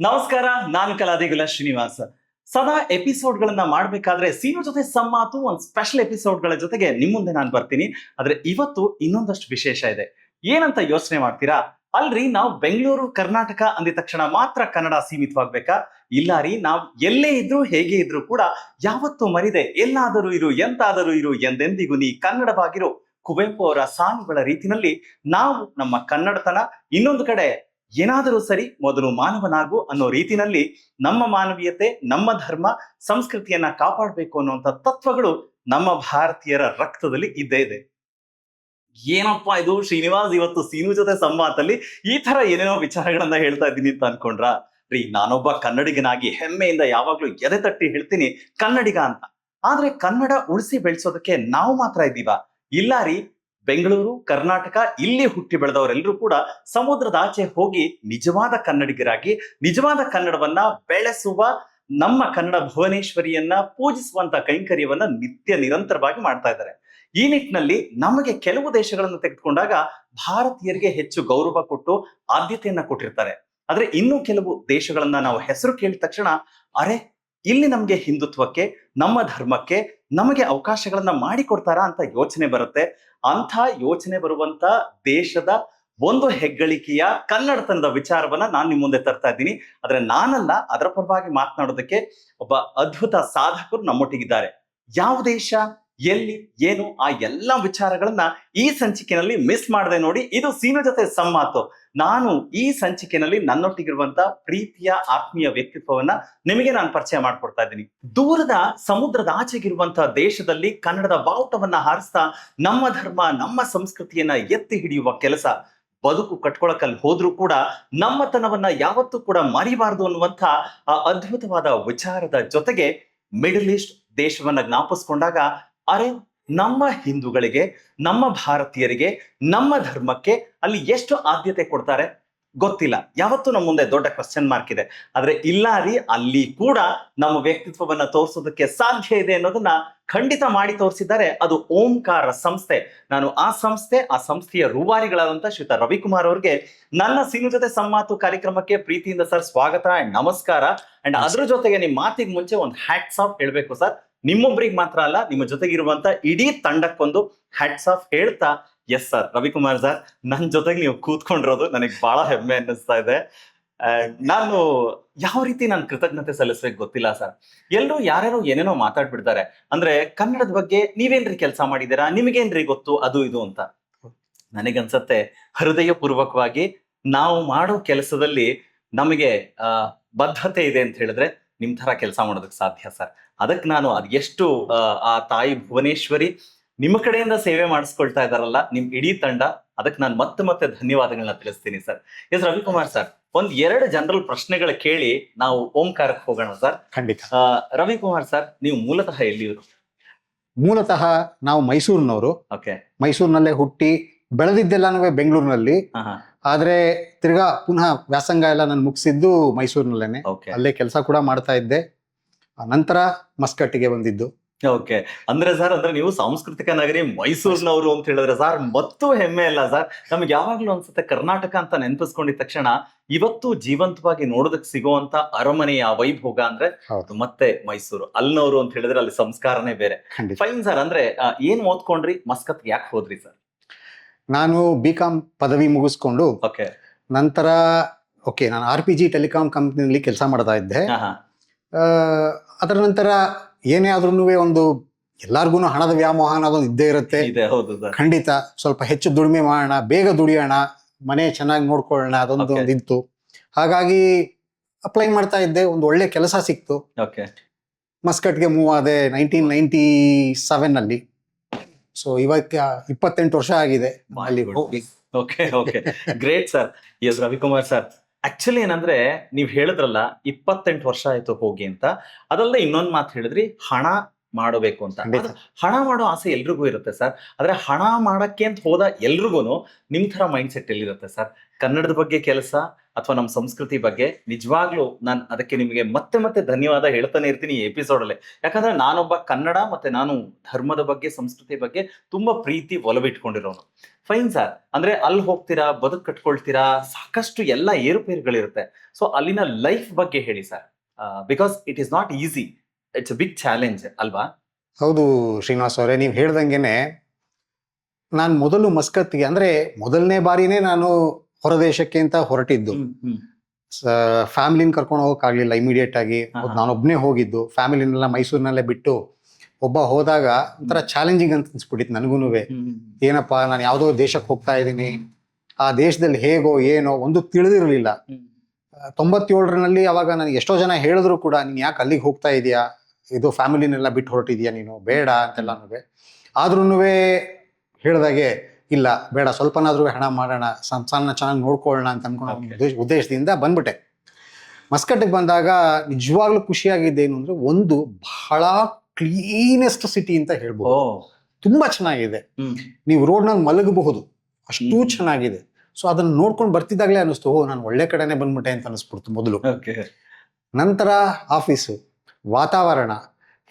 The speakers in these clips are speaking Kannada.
ನಮಸ್ಕಾರ, ನಾನು ಕಲಾದಿಗುಲ ಶ್ರೀನಿವಾಸ. ಸದಾ ಎಪಿಸೋಡ್ ಗಳನ್ನ ಮಾಡ್ಬೇಕಾದ್ರೆ ಸೀನು ಜೊತೆ ಸಮ್ಮಾತು ಒಂದು ಸ್ಪೆಷಲ್ ಎಪಿಸೋಡ್ಗಳ ಜೊತೆಗೆ ನಿಮ್ಮ ಮುಂದೆ ನಾನು ಬರ್ತೀನಿ. ಆದ್ರೆ ಇವತ್ತು ಇನ್ನೊಂದಷ್ಟು ವಿಶೇಷ ಇದೆ. ಏನಂತ ಯೋಚನೆ ಮಾಡ್ತೀರಾ? ಅಲ್ರಿ ನಾವು ಬೆಂಗಳೂರು, ಕರ್ನಾಟಕ ಅಂದಿದ ತಕ್ಷಣ ಮಾತ್ರ ಕನ್ನಡ ಸೀಮಿತವಾಗ್ಬೇಕಾ? ಇಲ್ಲ ರೀ, ನಾವು ಎಲ್ಲೇ ಇದ್ರೂ ಹೇಗೆ ಇದ್ರೂ ಕೂಡ ಯಾವತ್ತೂ ಮರಿದೆ, ಎಲ್ಲಾದರೂ ಇರು, ಎಂತಾದರೂ ಇರು ಎಂದೆಂದಿಗೂ ನೀ ಕನ್ನಡವಾಗಿರು ಕುವೆಂಪು ಅವರ ಸಾಲುಗಳ ರೀತಿನಲ್ಲಿ ನಾವು ನಮ್ಮ ಕನ್ನಡತನ ಇನ್ನೊಂದು ಕಡೆ ಏನಾದರೂ ಸರಿ ಮೊದಲು ಮಾನವನಾಗು ಅನ್ನೋ ರೀತಿನಲ್ಲಿ ನಮ್ಮ ಮಾನವೀಯತೆ, ನಮ್ಮ ಧರ್ಮ, ಸಂಸ್ಕೃತಿಯನ್ನ ಕಾಪಾಡಬೇಕು ಅನ್ನುವಂಥ ತತ್ವಗಳು ನಮ್ಮ ಭಾರತೀಯರ ರಕ್ತದಲ್ಲಿ ಇದ್ದೇ ಇದೆ. ಏನಪ್ಪಾ ಇದು? ಶ್ರೀನಿವಾಸ್ ಇವತ್ತು ಸೀನು ಜೊತೆ ಸಂವಾದದಲ್ಲಿ ಈ ತರ ಏನೇನೋ ವಿಚಾರಗಳನ್ನ ಹೇಳ್ತಾ ಇದ್ದೀನಿ ಅಂತ ಅನ್ಕೊಂಡ್ರ? ರೀ, ನಾನೊಬ್ಬ ಕನ್ನಡಿಗನಾಗಿ ಹೆಮ್ಮೆಯಿಂದ ಯಾವಾಗ್ಲೂ ಎದೆ ತಟ್ಟಿ ಹೇಳ್ತೀನಿ, ಕನ್ನಡಿಗ ಅಂತ. ಆದ್ರೆ ಕನ್ನಡ ಉಳಿಸಿ ಬೆಳೆಸೋದಕ್ಕೆ ನಾವು ಮಾತ್ರ ಇದ್ದೀವ. ಇಲ್ಲ ರೀ, ಬೆಂಗಳೂರು, ಕರ್ನಾಟಕ ಇಲ್ಲಿ ಹುಟ್ಟಿ ಬೆಳೆದವರೆಲ್ಲರೂ ಕೂಡ ಸಮುದ್ರದ ಆಚೆ ಹೋಗಿ ನಿಜವಾದ ಕನ್ನಡಿಗರಾಗಿ, ನಿಜವಾದ ಕನ್ನಡವನ್ನ ಬೆಳೆಸುವ ನಮ್ಮ ಕನ್ನಡ ಭುವನೇಶ್ವರಿಯನ್ನ ಪೂಜಿಸುವಂತ ಕೈಂಕರ್ಯವನ್ನ ನಿತ್ಯ ನಿರಂತರವಾಗಿ ಮಾಡ್ತಾ ಇದ್ದಾರೆ. ಈ ನಿಟ್ಟಿನಲ್ಲಿ ನಮಗೆ ಕೆಲವು ದೇಶಗಳನ್ನು ತೆಗೆದುಕೊಂಡಾಗ ಭಾರತೀಯರಿಗೆ ಹೆಚ್ಚು ಗೌರವ ಕೊಟ್ಟು ಆದ್ಯತೆಯನ್ನ ಕೊಟ್ಟಿರ್ತಾರೆ. ಆದ್ರೆ ಇನ್ನೂ ಕೆಲವು ದೇಶಗಳನ್ನ ನಾವು ಹೆಸರು ಕೇಳಿದ ತಕ್ಷಣ, ಅರೆ, ಇಲ್ಲಿ ನಮಗೆ ಹಿಂದುತ್ವಕ್ಕೆ, ನಮ್ಮ ಧರ್ಮಕ್ಕೆ ನಮಗೆ ಅವಕಾಶಗಳನ್ನ ಮಾಡಿಕೊಡ್ತಾರಾ? ಅಂತ ಯೋಚನೆ ಬರುತ್ತೆ. ಅಂಥ ಯೋಚನೆ ಬರುವಂತ ದೇಶದ ಒಂದು ಹೆಗ್ಗಳಿಕೆಯ ಕನ್ನಡತನದ ವಿಚಾರವನ್ನ ನಾನು ನಿಮ್ಮ ಮುಂದೆ ತರ್ತಾ ಇದ್ದೀನಿ. ಆದ್ರೆ ನಾನಲ್ಲ, ಅದರ ಪರವಾಗಿ ಮಾತನಾಡೋದಕ್ಕೆ ಒಬ್ಬ ಅದ್ಭುತ ಸಾಧಕರು ನಮ್ಮೊಟ್ಟಿಗಿದ್ದಾರೆ. ಯಾವ ದೇಶ? ಎಲ್ಲಿ, ಏನು, ಆ ಎಲ್ಲ ವಿಚಾರಗಳನ್ನ ಈ ಸಂಚಿಕೆನಲ್ಲಿ ಮಿಸ್ ಮಾಡದೆ ನೋಡಿ ಇದು ಸೀನು ಜೊತೆ ಸಂಮಾತು ನಾನು ಈ ಸಂಚಿಕೆನಲ್ಲಿ ನನ್ನೊಟ್ಟಿಗಿರುವಂತ ಪ್ರೀತಿಯ, ಆತ್ಮೀಯ ವ್ಯಕ್ತಿತ್ವವನ್ನ ನಿಮಗೆ ನಾನು ಪರಿಚಯ ಮಾಡ್ಕೊಡ್ತಾ ಇದ್ದೀನಿ. ದೂರದ, ಸಮುದ್ರದ ಆಚೆಗಿರುವಂತಹ ದೇಶದಲ್ಲಿ ಕನ್ನಡದ ಬಾವುಟವನ್ನ ಹಾರಿಸ್ತಾ ನಮ್ಮ ಧರ್ಮ, ನಮ್ಮ ಸಂಸ್ಕೃತಿಯನ್ನ ಎತ್ತಿ ಹಿಡಿಯುವ ಕೆಲಸ ಬದುಕು ಕಟ್ಕೊಳಕಲ್ಲಿ ಹೋದ್ರೂ ಕೂಡ ನಮ್ಮತನವನ್ನ ಯಾವತ್ತೂ ಕೂಡ ಮರಿಬಾರದು ಅನ್ನುವಂಥ ಆ ಅದ್ಭುತವಾದ ವಿಚಾರದ ಜೊತೆಗೆ ಮಿಡಲ್ ಈಸ್ಟ್ ದೇಶವನ್ನ ಜ್ಞಾಪಿಸ್ಕೊಂಡಾಗ ಅರೆ ನಮ್ಮ ಹಿಂದೂಗಳಿಗೆ ನಮ್ಮ ಭಾರತೀಯರಿಗೆ ನಮ್ಮ ಧರ್ಮಕ್ಕೆ ಅಲ್ಲಿ ಎಷ್ಟು ಆದ್ಯತೆ ಕೊಡ್ತಾರೆ ಗೊತ್ತಿಲ್ಲ. ಯಾವತ್ತೂ ನಮ್ಮ ಮುಂದೆ ದೊಡ್ಡ ಕ್ವಶನ್ ಮಾರ್ಕ್ ಇದೆ. ಆದ್ರೆ ಇಲ್ಲ ರೀ ಅಲ್ಲಿ ಕೂಡ ನಮ್ಮ ವ್ಯಕ್ತಿತ್ವವನ್ನ ತೋರಿಸೋದಕ್ಕೆ ಸಾಧ್ಯ ಇದೆ ಅನ್ನೋದನ್ನ ಖಂಡಿತ ಮಾಡಿ ತೋರಿಸಿದ್ದಾರೆ. ಅದು ಓಂಕಾರ ಸಂಸ್ಥೆ. ನಾನು ಆ ಸಂಸ್ಥೆ ಆ ಸಂಸ್ಥೆಯ ರೂವಾರಿಗಳಾದಂತ ಶ್ರೀತ ರವಿಕುಮಾರ್ ಅವರಿಗೆ ನನ್ನ ಸಿನಿ ಜೊತೆ ಸಂಮಾತು ಕಾರ್ಯಕ್ರಮಕ್ಕೆ ಪ್ರೀತಿಯಿಂದ ಸರ್ ಸ್ವಾಗತ ಅಂಡ್ ನಮಸ್ಕಾರ. ಅಂಡ್ ಅದ್ರ ಜೊತೆಗೆ ನಿಮ್ ಮಾತಿಗೆ ಮುಂಚೆ ಒಂದು ಹ್ಯಾಟ್ಸ್ ಆಫ್ ಹೇಳ್ಬೇಕು ಸರ್. ನಿಮ್ಮೊಬ್ರಿಗೆ ಮಾತ್ರ ಅಲ್ಲ, ನಿಮ್ಮ ಜೊತೆಗಿರುವಂತ ಇಡೀ ತಂಡಕ್ಕೊಂದು ಹ್ಯಾಟ್ಸ್ ಆಫ್ ಹೇಳ್ತಾ ಎಸ್ ಸರ್ ರವಿಕುಮಾರ್ ಸರ್ ನನ್ನ ಜೊತೆಗೆ ನೀವು ಕೂತ್ಕೊಂಡಿರೋದು ನನಗೆ ಬಹಳ ಹೆಮ್ಮೆ ಅನ್ನಿಸ್ತಾ ಇದೆ. ನಾನು ಯಾವ ರೀತಿ ನಾನು ಕೃತಜ್ಞತೆ ಸಲ್ಲಿಸ್ಬೇಕು ಗೊತ್ತಿಲ್ಲ ಸರ್ ಎಲ್ಲರೂ ಯಾರ್ಯಾರೋ ಏನೇನೋ ಮಾತಾಡ್ಬಿಡ್ತಾರೆ. ಅಂದ್ರೆ ಕನ್ನಡದ ಬಗ್ಗೆ ನೀವೇನ್ರಿ ಕೆಲಸ ಮಾಡಿದ್ದೀರಾ? ನಿಮಗೇನ್ರಿ ಗೊತ್ತು? ಅದು ಇದು ಅಂತ. ನನಗನ್ಸತ್ತೆ ಹೃದಯ ಪೂರ್ವಕವಾಗಿ ನಾವು ಮಾಡೋ ಕೆಲಸದಲ್ಲಿ ನಮಗೆ ಬದ್ಧತೆ ಇದೆ ಅಂತ ಹೇಳಿದ್ರೆ ನಿಮ್ ತರ ಕೆಲಸ ಮಾಡೋದಕ್ಕೆ ಸಾಧ್ಯ ಸರ್ ಅದಕ್ಕೆ ನಾನು ಅದೆಷ್ಟು ಎಷ್ಟು ಆ, ತಾಯಿ ಭುವನೇಶ್ವರಿ ನಿಮ್ಮ ಕಡೆಯಿಂದ ಸೇವೆ ಮಾಡಿಸ್ಕೊಳ್ತಾ ಇದಾರಲ್ಲ ನಿಮ್ ಇಡೀ ತಂಡ ಅದಕ್ಕೆ ನಾನು ಮತ್ತೆ ಮತ್ತೆ ಧನ್ಯವಾದಗಳನ್ನ ತಿಳಿಸ್ತೀನಿ ಸರ್. ಎಸ್ ರವಿಕುಮಾರ್ ಸರ್ ಒಂದ್ ಎರಡು ಜನರಲ್ ಪ್ರಶ್ನೆಗಳ ಕೇಳಿ ನಾವು ಓಂಕಾರಕ್ಕೆ ಹೋಗೋಣ ಸರ್. ಖಂಡಿತ. ರವಿಕುಮಾರ್ ಸರ್ ನೀವು ಮೂಲತಃ ಎಲ್ಲಿಯವರು ಮೂಲತಃ ನಾವು ಮೈಸೂರಿನವರು. ಓಕೆ. ಮೈಸೂರಿನಲ್ಲೇ ಹುಟ್ಟಿ ಬೆಳೆದಿದ್ದೆಲ್ಲನೂ ಬೆಂಗಳೂರಿನಲ್ಲಿ. ಆದ್ರೆ ತಿರ್ಗಾ ಪುನಃ ವ್ಯಾಸಂಗ ಎಲ್ಲ ನಾನು ಮುಗಿಸಿದ್ದು ಮೈಸೂರಿನಲ್ಲೇನೆ. ಓಕೆ. ಅಲ್ಲೇ ಕೆಲಸ ಕೂಡ ಮಾಡ್ತಾ ಇದ್ದೆ. ಆ ನಂತರ ಮಸ್ಕಟ್ಟಿಗೆ ಬಂದಿದ್ದು. ಓಕೆ. ಅಂದ್ರೆ ಸರ್ ಅಂದ್ರೆ ನೀವು ಸಾಂಸ್ಕೃತಿಕ ನಗರಿ ಮೈಸೂರಿನವರು ಅಂತ ಹೇಳಿದ್ರೆ ಸರ್ ಮತ್ತೂ ಹೆಮ್ಮೆ ಇಲ್ಲ ಸರ್. ನಮ್ಗೆ ಯಾವಾಗ್ಲೂ ಅನ್ಸುತ್ತೆ ಕರ್ನಾಟಕ ಅಂತ ನೆನಪಿಸ್ಕೊಂಡಿದ ತಕ್ಷಣ ಇವತ್ತು ಜೀವಂತವಾಗಿ ನೋಡೋದಕ್ ಸಿಗುವಂತ ಅರಮನೆಯ ವೈಭೋಗ ಅಂದ್ರೆ ಮತ್ತೆ ಮೈಸೂರು. ಅಲ್ನವರು ಅಂತ ಹೇಳಿದ್ರೆ ಅಲ್ಲಿ ಸಂಸ್ಕಾರನೇ ಬೇರೆ. ಫೈನ್ ಸರ್ ಅಂದ್ರೆ ಏನ್ ಓದ್ಕೊಂಡ್ರಿ? ಮಸ್ಕತ್ ಯಾಕೆ ಹೋದ್ರಿ ಸರ್? ನಾನು ಬಿ ಕಾಮ್ ಪದವಿ ಮುಗಿಸ್ಕೊಂಡು ಓಕೆ. ನಂತರ ಓಕೆ ನಾನು ಆರ್ ಪಿ ಜಿ ಟೆಲಿಕಾಂ ಕಂಪ್ನಿಯಲ್ಲಿ ಕೆಲಸ ಮಾಡ್ತಾ ಇದ್ದೆ. ಅದರ ನಂತರ ಏನೇ ಆದ್ರೂ ಒಂದು ಎಲ್ಲಾರ್ಗು ಹಣದ ವ್ಯಾಮೋಹ ಅನ್ನೋದೊಂದು ಇದ್ದೇ ಇರುತ್ತೆ. ಖಂಡಿತ ಸ್ವಲ್ಪ ಹೆಚ್ಚು ದುಡಿಮೆ ಮಾಡೋಣ ಬೇಗ ದುಡಿಯೋಣ ಮನೆ ಚೆನ್ನಾಗಿ ನೋಡ್ಕೊಳ್ಳೋಣ ಅದೊಂದು. ಒಂದು ಇತ್ತು ಹಾಗಾಗಿ ಅಪ್ಲೈ ಮಾಡ್ತಾ ಇದ್ದೆ ಒಂದು ಒಳ್ಳೆ ಕೆಲಸ ಸಿಕ್ತು. ಓಕೆ ಮಸ್ಕಟ್ಗೆ ಮೂವ್ ಆದೆ ನೈನ್ಟೀನ್ ನೈನ್ಟಿ ಸೆವೆನ್ ಅಲ್ಲಿ. ಸೊ ಇವತ್ತ ಇಪ್ಪತ್ತೆಂಟು ವರ್ಷ ಆಗಿದೆ ಅಲ್ಲಿ. Okay okay great sir yes Ravikumar sir actually ಏನಂದ್ರೆ ನೀವ್ ಹೇಳಿದ್ರಲ್ಲ ಇಪ್ಪತ್ತೆಂಟು ವರ್ಷ ಆಯ್ತು ಹೋಗಿ ಅಂತ. ಅದಲ್ಲದೆ ಇನ್ನೊಂದ್ ಮಾತು ಹೇಳಿದ್ರಿ ಹಣ ಮಾಡಬೇಕು ಅಂತ. ಹಣ ಮಾಡೋ ಆಸೆ ಎಲ್ರಿಗೂ ಇರುತ್ತೆ ಸರ್. ಆದ್ರೆ ಹಣ ಮಾಡಕ್ಕೆ ಅಂತ ಹೋದ ಎಲ್ರಿಗೂ ನಿಮ್ ತರ ಮೈಂಡ್ ಸೆಟ್ ಎಲ್ಲಿರುತ್ತೆ ಸರ್? ಕನ್ನಡದ ಬಗ್ಗೆ ಕೆಲಸ ಅಥವಾ ನಮ್ಮ ಸಂಸ್ಕೃತಿ ಬಗ್ಗೆ ನಿಜವಾಗ್ಲೂ ನಾನು ಅದಕ್ಕೆ ನಿಮಗೆ ಮತ್ತೆ ಮತ್ತೆ ಧನ್ಯವಾದ ಹೇಳ್ತಾನೆ ಇರ್ತೀನಿ ಈ ಎಪಿಸೋಡ್ ಅಲ್ಲಿ. ಯಾಕಂದ್ರೆ ನಾನೊಬ್ಬ ಕನ್ನಡ ಮತ್ತೆ ನಾನು ಧರ್ಮದ ಬಗ್ಗೆ ಸಂಸ್ಕೃತಿ ಬಗ್ಗೆ ತುಂಬಾ ಪ್ರೀತಿ ಒಲವಿಟ್ಕೊಂಡಿರೋನು. ಫೈನ್ ಸರ್ ಅಂದ್ರೆ ಅಲ್ಲಿ ಹೋಗ್ತೀರಾ ಬದುಕು ಕಟ್ಕೊಳ್ತೀರಾ ಸಾಕಷ್ಟು ಎಲ್ಲ ಏರುಪೇರುಗಳಿರುತ್ತೆ. ಸೊ ಅಲ್ಲಿನ ಲೈಫ್ ಬಗ್ಗೆ ಹೇಳಿ sir because it is not easy it's a big challenge ಅಲ್ವಾ? ಹೌದು ಶ್ರೀನಿವಾಸ್ ಅವರೇ ನೀವು ಹೇಳ್ದಂಗೆನೆ ನಾನು ಮೊದಲು ಮಸ್ಕತ್ಗೆ ಅಂದ್ರೆ ಮೊದಲನೇ ಬಾರಿನೇ ನಾನು ಹೊರದೇಶಕ್ಕೆ ಅಂತ ಹೊರಟಿದ್ದು. ಫ್ಯಾಮಿಲಿನ ಕರ್ಕೊಂಡು ಹೋಗಕ್ಕಾಗ್ಲಿಲ್ಲ ಇಮಿಡಿಯೇಟ್ ಆಗಿ. ನಾನೊಬ್ನೇ ಹೋಗಿದ್ದು. ಫ್ಯಾಮಿಲಿನೆಲ್ಲ ಮೈಸೂರಿನಲ್ಲೇ ಬಿಟ್ಟು ಒಬ್ಬ ಹೋದಾಗ ಒಂಥರ ಚಾಲೆಂಜಿಂಗ್ ಅಂತ ಅನ್ಸ್ಬಿಟ್ಟಿತ್ತು ನನಗೂ ಏನಪ್ಪಾ ನಾನು ಯಾವುದೋ ದೇಶಕ್ಕೆ ಹೋಗ್ತಾ ಇದ್ದೀನಿ. ಆ ದೇಶದಲ್ಲಿ ಹೇಗೋ ಏನೋ ಒಂದು ತಿಳಿದಿರಲಿಲ್ಲ. ತೊಂಬತ್ತೇಳರಲ್ಲಿ ಅವಾಗ ನನಗೆ ಎಷ್ಟೋ ಜನ ಹೇಳಿದ್ರು ಕೂಡ ನೀನು ಯಾಕೆ ಅಲ್ಲಿಗೆ ಹೋಗ್ತಾ ಇದೀಯಾ? ಇದು ಫ್ಯಾಮಿಲಿನೆಲ್ಲ ಬಿಟ್ಟು ಹೊರಟಿದ್ಯಾ ನೀನು? ಬೇಡ ಅಂತೆಲ್ಲನೂ ಆದ್ರೂ ಹೇಳಿದಾಗೆ ಇಲ್ಲ ಬೇಡ ಸ್ವಲ್ಪನಾದ್ರೂ ಹಣ ಮಾಡೋಣ ಸಂಸಾರನ ಚೆನ್ನಾಗಿ ನೋಡ್ಕೊಳ್ಳೋಣ ಅಂತ ಅನ್ಕೊಂಡು ಉದ್ದೇಶ- ಉದ್ದೇಶದಿಂದ ಬಂದ್ಬಿಟ್ಟೆ. ಮಸ್ಕಟ್ಟಿಗೆ ಬಂದಾಗ ನಿಜವಾಗ್ಲೂ ಖುಷಿಯಾಗಿದ್ದೇನು ಅಂದ್ರೆ ಒಂದು ಬಹಳ ಕ್ಲೀನೆಸ್ಟ್ ಸಿಟಿ ಅಂತ ಹೇಳ್ಬೋದು. ತುಂಬಾ ಚೆನ್ನಾಗಿದೆ. ನೀವು ರೋಡ್ನಲ್ಲಿ ಮಲಗಬಹುದು. ಅಷ್ಟು ಚೆನ್ನಾಗಿದೆ. ಸೊ ಅದನ್ನ ನೋಡ್ಕೊಂಡು ಬರ್ತಿದ್ದಾಗಲೇ ಅನಿಸ್ತು ಓ ನಾನು ಒಳ್ಳೆ ಕಡೆನೆ ಬಂದ್ಬಿಟ್ಟೆ ಅಂತ ಅನಿಸ್ಬಿಡ್ತು ಮೊದಲು. ನಂತರ ಆಫೀಸು ವಾತಾವರಣ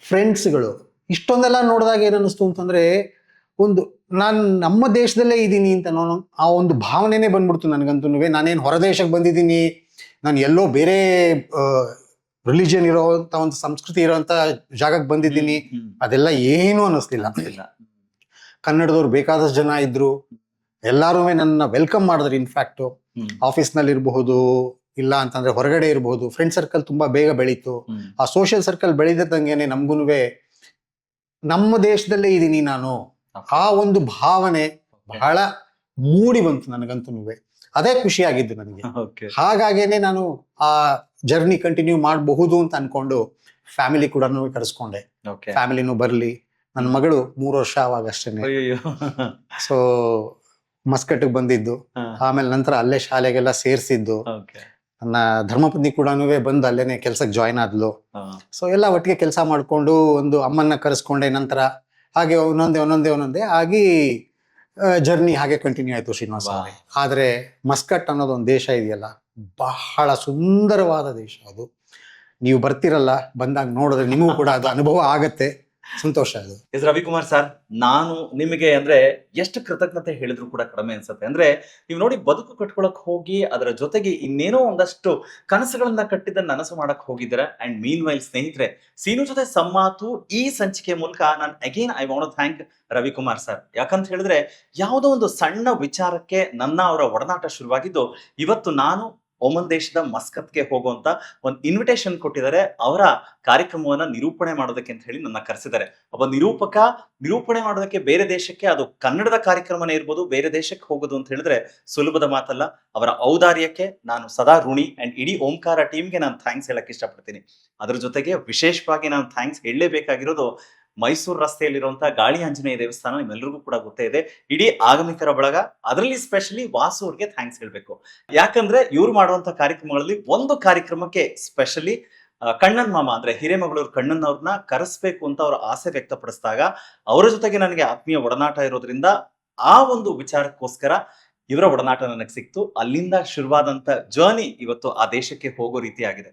ಫ್ರೆಂಡ್ಸ್ಗಳು ಇಷ್ಟೊಂದೆಲ್ಲ ನೋಡಿದಾಗ ಏನನ್ನಿಸ್ತು ಅಂತಂದ್ರೆ ಒಂದು ನಾನು ನಮ್ಮ ದೇಶದಲ್ಲೇ ಇದ್ದೀನಿ ಅಂತ ನಾನು ಆ ಒಂದು ಭಾವನೆನೇ ಬಂದ್ಬಿಡ್ತು ನನಗಂತೂ. ನಾನೇನು ಹೊರದೇಶಕ್ಕೆ ಬಂದಿದ್ದೀನಿ ನಾನು ಎಲ್ಲೋ ಬೇರೆ ರಿಲಿಜನ್ ಇರೋವಂಥ ಒಂದು ಸಂಸ್ಕೃತಿ ಇರೋಂಥ ಜಾಗಕ್ಕೆ ಬಂದಿದ್ದೀನಿ. ಅದೆಲ್ಲ ಏನೂ ಅನ್ನಿಸ್ಲಿಲ್ಲ. ಕನ್ನಡದವ್ರು ಬೇಕಾದಷ್ಟು ಜನ ಇದ್ರು. ಎಲ್ಲಾರು ನನ್ನ ವೆಲ್ಕಮ್ ಮಾಡಿದ್ರು ಇನ್ಫ್ಯಾಕ್ಟ್ ಆಫೀಸ್ನಲ್ಲಿ ಇರಬಹುದು ಇಲ್ಲ ಅಂತಂದ್ರೆ ಹೊರಗಡೆ ಇರಬಹುದು. ಫ್ರೆಂಡ್ ಸರ್ಕಲ್ ತುಂಬಾ ಬೇಗ ಬೆಳೀತು. ಆ ಸೋಷಿಯಲ್ ಸರ್ಕಲ್ ಬೆಳೆದಂಗೆನೆ ನಮ್ಗೂ ನಮ್ಮ ದೇಶದಲ್ಲೇ ಇದ್ದೀನಿ ನಾನು. ಆ ಒಂದು ಭಾವನೆ ಬಹಳ ಮೂಡಿ ಬಂತು ನನಗಂತೂ ಅದೇ ಖುಷಿಯಾಗಿದ್ದು ನನಗೆ. ಹಾಗಾಗೇನೆ ನಾನು ಆ ಜರ್ನಿ ಕಂಟಿನ್ಯೂ ಮಾಡಬಹುದು ಅಂತ ಅನ್ಕೊಂಡು ಫ್ಯಾಮಿಲಿ ಕೂಡ ಕರೆಸ್ಕೊಂಡೆ. ಫ್ಯಾಮಿಲಿನೂ ಬರ್ಲಿ. ನನ್ನ ಮಗಳು ಮೂರು ವರ್ಷ ಅವಾಗ ಅಷ್ಟೇನೆ ಸೊ ಮಸ್ಕಟ್ಗೆ ಬಂದಿದ್ದು. ಆಮೇಲೆ ನಂತರ ಅಲ್ಲೇ ಶಾಲೆಗೆಲ್ಲ ಸೇರಿಸಿದ್ದು. ನನ್ನ ಧರ್ಮಪತ್ನಿ ಕೂಡ ಬಂದು ಅಲ್ಲೇನೆ ಕೆಲ್ಸಕ್ಕೆ ಜಾಯ್ನ್ ಆದ್ಲು. ಸೊ ಎಲ್ಲ ಒಟ್ಟಿಗೆ ಕೆಲಸ ಮಾಡಿಕೊಂಡು ಒಂದು ಅಮ್ಮನ್ನ ಕರೆಸ್ಕೊಂಡೆ ನಂತರ ಹಾಗೆ ಒಂದೊಂದೇ ಒಂದೊಂದೇ ಒಂದೊಂದೇ ಆಗಿ ಜರ್ನಿ ಹಾಗೆ ಕಂಟಿನ್ಯೂ ಆಯ್ತು ಶ್ರೀನಿವಾಸ. ಆದ್ರೆ ಮಸ್ಕಟ್ ಅನ್ನೋದು ಒಂದು ದೇಶ ಇದೆಯಲ್ಲ ಬಹಳ ಸುಂದರವಾದ ದೇಶ ಅದು. ನೀವು ಬರ್ತಿರಲ್ಲ ಬಂದಾಗ ನೋಡಿದ್ರೆ ನಿಮಗೂ ಕೂಡ ಅದು ಅನುಭವ ಆಗತ್ತೆ. ಸಂತೋಷ ಅದು. ಎಸ್, ರವಿಕುಮಾರ್ ಸರ್, ನಾನು ನಿಮಗೆ ಅಂದ್ರೆ ಎಷ್ಟು ಕೃತಜ್ಞತೆ ಹೇಳಿದ್ರು ಕೂಡ ಕಡಿಮೆ ಅನ್ಸುತ್ತೆ. ಅಂದ್ರೆ ನೀವು ನೋಡಿ ಬದುಕು ಕಟ್ಕೊಳಕ್ ಹೋಗಿ, ಅದರ ಜೊತೆಗೆ ಇನ್ನೇನೋ ಒಂದಷ್ಟು ಕನಸುಗಳನ್ನ ಕಟ್ಟಿದ ನನಸು ಮಾಡಕ್ ಹೋಗಿದ್ರೆ ಅಂಡ್ ಮೀನ್ ವೈಲ್ ಸ್ನೇಹಿತರೆ, ಸೀನು ಜೊತೆ ಸಮ್ಮಾತು ಈ ಸಂಚಿಕೆ ಮೂಲಕ ನಾನು again I want thank Ravikumar sir. ಯಾಕಂತ ಹೇಳಿದ್ರೆ, ಯಾವುದೋ ಒಂದು ಸಣ್ಣ ವಿಚಾರಕ್ಕೆ ನನ್ನ ಅವರ ಒಡನಾಟ ಶುರುವಾಗಿದ್ದು, ಇವತ್ತು ನಾನು ಒಮನ್ ದೇಶದ ಮಸ್ಕತ್ಗೆ ಹೋಗುವಂತ ಒಂದು ಇನ್ವಿಟೇಷನ್ ಕೊಟ್ಟಿದ್ದಾರೆ. ಅವರ ಕಾರ್ಯಕ್ರಮವನ್ನ ನಿರೂಪಣೆ ಮಾಡೋದಕ್ಕೆ ಅಂತ ಹೇಳಿ ನನ್ನ ಕರೆಸಿದ್ದಾರೆ. ಒಬ್ಬ ನಿರೂಪಕ ನಿರೂಪಣೆ ಮಾಡೋದಕ್ಕೆ ಬೇರೆ ದೇಶಕ್ಕೆ, ಅದು ಕನ್ನಡದ ಕಾರ್ಯಕ್ರಮನೇ ಇರ್ಬೋದು, ಬೇರೆ ದೇಶಕ್ಕೆ ಹೋಗೋದು ಅಂತ ಹೇಳಿದ್ರೆ ಸುಲಭದ ಮಾತಲ್ಲ. ಅವರ ಔದಾರ್ಯಕ್ಕೆ ನಾನು ಸದಾ ಋಣಿ ಅಂಡ್ ಇಡೀ ಓಂಕಾರ ಟೀಮ್ಗೆ ನಾನು ಥ್ಯಾಂಕ್ಸ್ ಹೇಳಕ್ಕೆ ಇಷ್ಟಪಡ್ತೀನಿ. ಅದ್ರ ಜೊತೆಗೆ ವಿಶೇಷವಾಗಿ ನಾನು ಥ್ಯಾಂಕ್ಸ್ ಹೇಳಲೇಬೇಕಾಗಿರೋದು ಮೈಸೂರು ರಸ್ತೆಯಲ್ಲಿರುವಂತಹ ಗಾಳಿ ಆಂಜನೇಯ ದೇವಸ್ಥಾನ ನಿಮ್ಮೆಲ್ಲರಿಗೂ ಕೂಡ ಗೊತ್ತೇ ಇದೆ. ಇಡೀ ಆಗಮಿಕರ ಬಳಗ, ಅದರಲ್ಲಿ ಸ್ಪೆಷಲಿ ವಾಸು ಅವ್ರಿಗೆ ಥ್ಯಾಂಕ್ಸ್ ಹೇಳ್ಬೇಕು. ಯಾಕಂದ್ರೆ ಇವ್ರು ಮಾಡುವಂತ ಕಾರ್ಯಕ್ರಮಗಳಲ್ಲಿ ಒಂದು ಕಾರ್ಯಕ್ರಮಕ್ಕೆ ಸ್ಪೆಷಲಿ ಕಣ್ಣನ್ ಮಾಮ ಅಂದ್ರೆ ಹಿರೇಮಗಳೂರು ಕಣ್ಣನ್ ಅವ್ರನ್ನ ಕರೆಸ್ಬೇಕು ಅಂತ ಅವ್ರ ಆಸೆ ವ್ಯಕ್ತಪಡಿಸಿದಾಗ ಅವರ ಜೊತೆಗೆ ನನಗೆ ಆತ್ಮೀಯ ಒಡನಾಟ ಇರೋದ್ರಿಂದ ಆ ಒಂದು ವಿಚಾರಕ್ಕೋಸ್ಕರ ಇವರ ಒಡನಾಟ ನನಗೆ ಸಿಕ್ತು. ಅಲ್ಲಿಂದ ಶುರುವಾದಂತ ಜರ್ನಿ ಇವತ್ತು ಆ ದೇಶಕ್ಕೆ ಹೋಗೋ ರೀತಿ ಆಗಿದೆ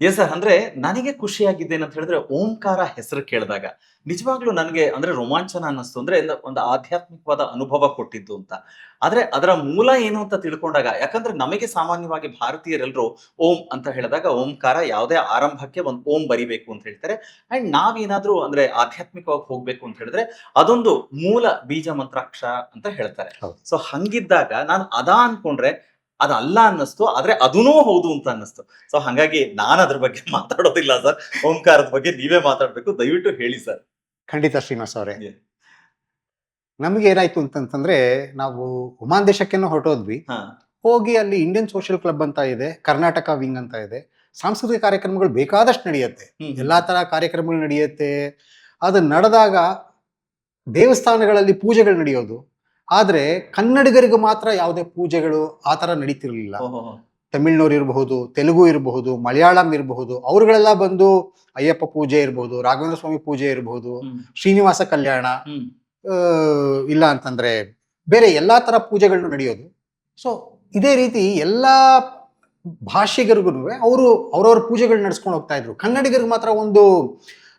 ಎಸ್ ಸರ್ ಅಂದ್ರೆ ನನಗೆ ಖುಷಿಯಾಗಿದ್ದೇನಂತ ಹೇಳಿದ್ರೆ ಓಂಕಾರ ಹೆಸರು ಕೇಳಿದಾಗ. ನಿಜವಾಗ್ಲೂ ನನಗೆ ಅಂದ್ರೆ ರೋಮಾಂಚನ ಅನ್ನಿಸ್ತು ಅಂದ್ರೆ ಒಂದು- ಆಧ್ಯಾತ್ಮಿಕವಾದ ಅನುಭವ ಕೊಟ್ಟಿದ್ದು ಅಂತ. ಆದ್ರೆ ಅದರ ಮೂಲ ಏನು ಅಂತ ತಿಳ್ಕೊಂಡಾಗ ಯಾಕಂದ್ರೆ ನಮಗೆ ಸಾಮಾನ್ಯವಾಗಿ ಭಾರತೀಯರೆಲ್ಲರೂ ಓಂ ಅಂತ ಹೇಳಿದಾಗ ಓಂಕಾರ ಯಾವುದೇ ಆರಂಭಕ್ಕೆ ಒಂದು ಓಂ ಬರಿಬೇಕು ಅಂತ ಹೇಳ್ತಾರೆ. ಅಂಡ್ ನಾವೇನಾದ್ರೂ ಅಂದ್ರೆ ಆಧ್ಯಾತ್ಮಿಕವಾಗಿ ಹೋಗ್ಬೇಕು ಅಂತ ಹೇಳಿದ್ರೆ ಅದೊಂದು ಮೂಲ ಬೀಜ ಮಂತ್ರಾಕ್ಷ ಅಂತ ಹೇಳ್ತಾರೆ. ಸೊ ಹಂಗಿದ್ದಾಗ ನಾನು ಅದಾ ಅನ್ಕೊಂಡ್ರೆ ಅದಲ್ಲ ಅನ್ನಿಸ್ತು ಆದ್ರೆ ಅದೂ ಹೌದು ಅಂತ ಅನ್ನಿಸ್ತು. ಸೊ ಹಂಗಾಗಿ ನಾನು ಅದ್ರ ಬಗ್ಗೆ ಮಾತಾಡೋದಿಲ್ಲ ಸರ್. ಓಂಕಾರದ ಬಗ್ಗೆ ನೀವೇ ಮಾತಾಡ್ಬೇಕು. ದಯವಿಟ್ಟು ಹೇಳಿ ಸರ್. ಖಂಡಿತ ಶ್ರೀನಿವಾಸ್ ಅವರೇ. ನಮ್ಗೆ ಏನಾಯ್ತು ಅಂತಂತಂದ್ರೆ ನಾವು ಒಮಾನ್ ದೇಶಕ್ಕೇನೋ ಹೊರಟೋದ್ವಿ. ಹೋಗಿ ಅಲ್ಲಿ ಇಂಡಿಯನ್ ಸೋಷಿಯಲ್ ಕ್ಲಬ್ ಅಂತ ಇದೆ ಕರ್ನಾಟಕ ವಿಂಗ್ ಅಂತ ಇದೆ. ಸಾಂಸ್ಕೃತಿಕ ಕಾರ್ಯಕ್ರಮಗಳು ಬೇಕಾದಷ್ಟು ನಡೆಯುತ್ತೆ. ಎಲ್ಲಾ ತರ ಕಾರ್ಯಕ್ರಮಗಳು ನಡೆಯುತ್ತೆ. ಅದು ನಡೆದಾಗ ದೇವಸ್ಥಾನಗಳಲ್ಲಿ ಪೂಜೆಗಳು ನಡೆಯೋದು. ಆದ್ರೆ ಕನ್ನಡಿಗರಿಗೆ ಮಾತ್ರ ಯಾವುದೇ ಪೂಜೆಗಳು ಆ ತರ ನಡೀತಿರ್ಲಿಲ್ಲ. ತಮಿಳ್ನವ್ರು ಇರಬಹುದು ತೆಲುಗು ಇರಬಹುದು ಮಲಯಾಳಂ ಇರಬಹುದು ಅವ್ರುಗಳೆಲ್ಲ ಬಂದು ಅಯ್ಯಪ್ಪ ಪೂಜೆ ಇರಬಹುದು ರಾಘವೇಂದ್ರ ಸ್ವಾಮಿ ಪೂಜೆ ಇರಬಹುದು ಶ್ರೀನಿವಾಸ ಕಲ್ಯಾಣ ಇಲ್ಲ ಅಂತಂದ್ರೆ ಬೇರೆ ಎಲ್ಲಾ ತರ ಪೂಜೆಗಳು ನಡೆಯೋದು. ಸೊ ಇದೇ ರೀತಿ ಎಲ್ಲಾ ಭಾಷಿಗರಿಗೂ ಅವರು ಅವ್ರವ್ರ ಪೂಜೆಗಳು ನಡೆಸ್ಕೊಂಡು ಹೋಗ್ತಾ ಇದ್ರು. ಕನ್ನಡಿಗರಿಗೆ ಮಾತ್ರ ಒಂದು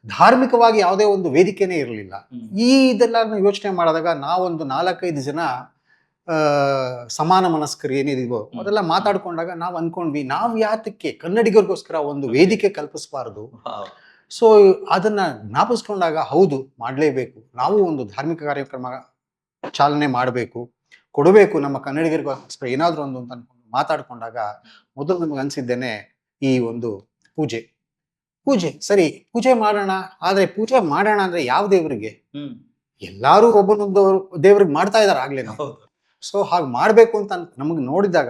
ಧಾರ್ಮಿಕವಾಗಿ ಯಾವುದೇ ಒಂದು ವೇದಿಕೆನೇ ಇರಲಿಲ್ಲ. ಈ ಇದೆಲ್ಲ ಯೋಚನೆ ಮಾಡಿದಾಗ ನಾವೊಂದು ನಾಲ್ಕೈದು ಜನ ಸಮಾನ ಮನಸ್ಕರು ಏನಿದೀವೋ. ಅದೆಲ್ಲ ಮಾತಾಡ್ಕೊಂಡಾಗ ನಾವು ಅನ್ಕೊಂಡ್ವಿ ನಾವು ಯಾತಕ್ಕೆ ಕನ್ನಡಿಗರಿಗೋಸ್ಕರ ಒಂದು ವೇದಿಕೆ ಕಲ್ಪಿಸಬಾರದು. ಸೊ ಅದನ್ನ ಜ್ಞಾಪಿಸ್ಕೊಂಡಾಗ ಹೌದು ಮಾಡಲೇಬೇಕು. ನಾವು ಒಂದು ಧಾರ್ಮಿಕ ಕಾರ್ಯಕ್ರಮ ಚಾಲನೆ ಮಾಡಬೇಕು ಕೊಡಬೇಕು ನಮ್ಮ ಕನ್ನಡಿಗರಿಗೋಸ್ಕರ ಏನಾದರೂ ಒಂದು ಅಂತ ಅನ್ಕೊಂಡು ಮಾತಾಡ್ಕೊಂಡಾಗ ಮೊದಲು ನಮ್ಗೆ ಅನಿಸಿದ್ದೇನೆ ಈ ಒಂದು ಪೂಜೆ. ಪೂಜೆ ಸರಿ ಪೂಜೆ ಮಾಡೋಣ ಆದ್ರೆ ಪೂಜೆ ಮಾಡೋಣ ಅಂದ್ರೆ ಯಾವ ದೇವರಿಗೆ. ಎಲ್ಲಾರು ಒಬ್ಬನೊಂದು ದೇವ್ರಿಗೆ ಮಾಡ್ತಾ ಇದಾರೆ ಆಗ್ಲೇನೋ ಸೊ ಹಾಗೆ ಮಾಡ್ಬೇಕು ಅಂತ ನಮಗೆ ನೋಡಿದಾಗ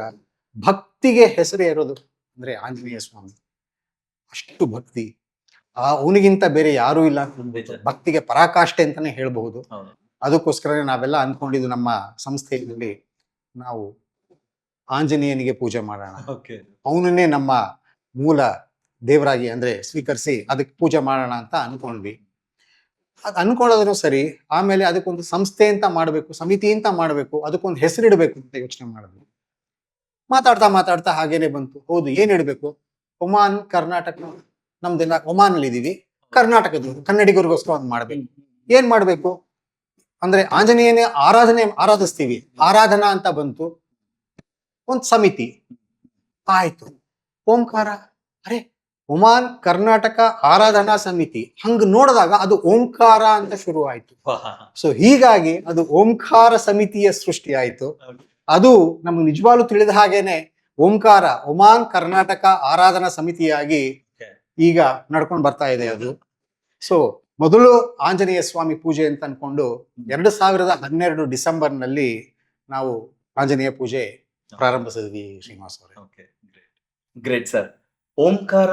ಭಕ್ತಿಗೆ ಹೆಸರು ಇರೋದು ಅಂದ್ರೆ ಆಂಜನೇಯ ಸ್ವಾಮಿ. ಅಷ್ಟು ಭಕ್ತಿ. ಆ ಅವನಿಗಿಂತ ಬೇರೆ ಯಾರೂ ಇಲ್ಲ. ಭಕ್ತಿಗೆ ಪರಾಕಾಷ್ಠೆ ಅಂತಾನೆ ಹೇಳ್ಬಹುದು. ಅದಕ್ಕೋಸ್ಕರನೇ ಅದಕ್ಕೋಸ್ಕರ ನಾವೆಲ್ಲ ಅನ್ಕೊಂಡಿದ್ದು ನಮ್ಮ ಸಂಸ್ಥೆಯಲ್ಲಿ ನಾವು ಆಂಜನೇಯನಿಗೆ ಪೂಜೆ ಮಾಡೋಣ. ಅವನನ್ನೇ ನಮ್ಮ ಮೂಲ ದೇವರಾಗಿ ಅಂದ್ರೆ ಸ್ವೀಕರಿಸಿ ಅದಕ್ಕೆ ಪೂಜೆ ಮಾಡೋಣ ಅಂತ ಅನ್ಕೊಂಡ್ವಿ. ಅದು ಅನ್ಕೊಳ್ಳೋದ್ರು ಸರಿ, ಆಮೇಲೆ ಅದಕ್ಕೊಂದು ಸಂಸ್ಥೆ ಅಂತ ಮಾಡಬೇಕು, ಸಮಿತಿ ಅಂತ ಮಾಡಬೇಕು, ಅದಕ್ಕೊಂದು ಹೆಸರಿಡಬೇಕು ಅಂತ ಯೋಚನೆ ಮಾಡಿದ್ವಿ. ಮಾತಾಡ್ತಾ ಮಾತಾಡ್ತಾ ಹಾಗೇನೆ ಬಂತು. ಹೌದು, ಏನ್ ಇಡಬೇಕು ಒಮಾನ್, ಕರ್ನಾಟಕ, ನಮ್ದೆಲ್ಲ ಒಮಾನ್ ಅಲ್ಲಿ ಇದೀವಿ. ಕರ್ನಾಟಕದ ಕನ್ನಡಿಗರಿಗೋಸ್ಕರ ಒಂದು ಮಾಡ್ಬೇಕು. ಏನ್ ಮಾಡ್ಬೇಕು? ಅಂದ್ರೆ ಆಂಜನೇಯನೇ ಆರಾಧನೆ ಆರಾಧಿಸ್ತೀವಿ. ಆರಾಧನಾ ಅಂತ ಬಂತು. ಒಂದ್ ಸಮಿತಿ. ಆಯ್ತು. ಓಂಕಾರ. ಅರೆ ಒಮಾನ್ ಕರ್ನಾಟಕ ಆರಾಧನಾ ಸಮಿತಿ ಹಂಗ ನೋಡಿದಾಗ ಅದು ಓಂಕಾರ ಅಂತ ಶುರು ಆಯ್ತು. ಸೊ ಹೀಗಾಗಿ ಅದು ಓಂಕಾರ ಸಮಿತಿಯ ಸೃಷ್ಟಿ ಆಯ್ತು. ಅದು ನಮ್ಗೆ ನಿಜವಾಗ್ಲೂ ತಿಳಿದ ಹಾಗೇನೆ ಓಂಕಾರ ಉಮಾನ್ ಕರ್ನಾಟಕ ಆರಾಧನಾ ಸಮಿತಿಯಾಗಿ ಈಗ ನಡ್ಕೊಂಡು ಬರ್ತಾ ಇದೆ ಅದು. ಸೊ ಮೊದಲು ಆಂಜನೇಯ ಸ್ವಾಮಿ ಪೂಜೆ ಅಂತ ಅನ್ಕೊಂಡು ಎರಡು ಸಾವಿರದ ಹನ್ನೆರಡು ಡಿಸೆಂಬರ್ನಲ್ಲಿ ನಾವು ಆಂಜನೇಯ ಪೂಜೆ ಪ್ರಾರಂಭಿಸಿದ್ವಿ ಶ್ರೀನಿವಾಸ್ ಅವರೇ. Great sir. ಓಂಕಾರ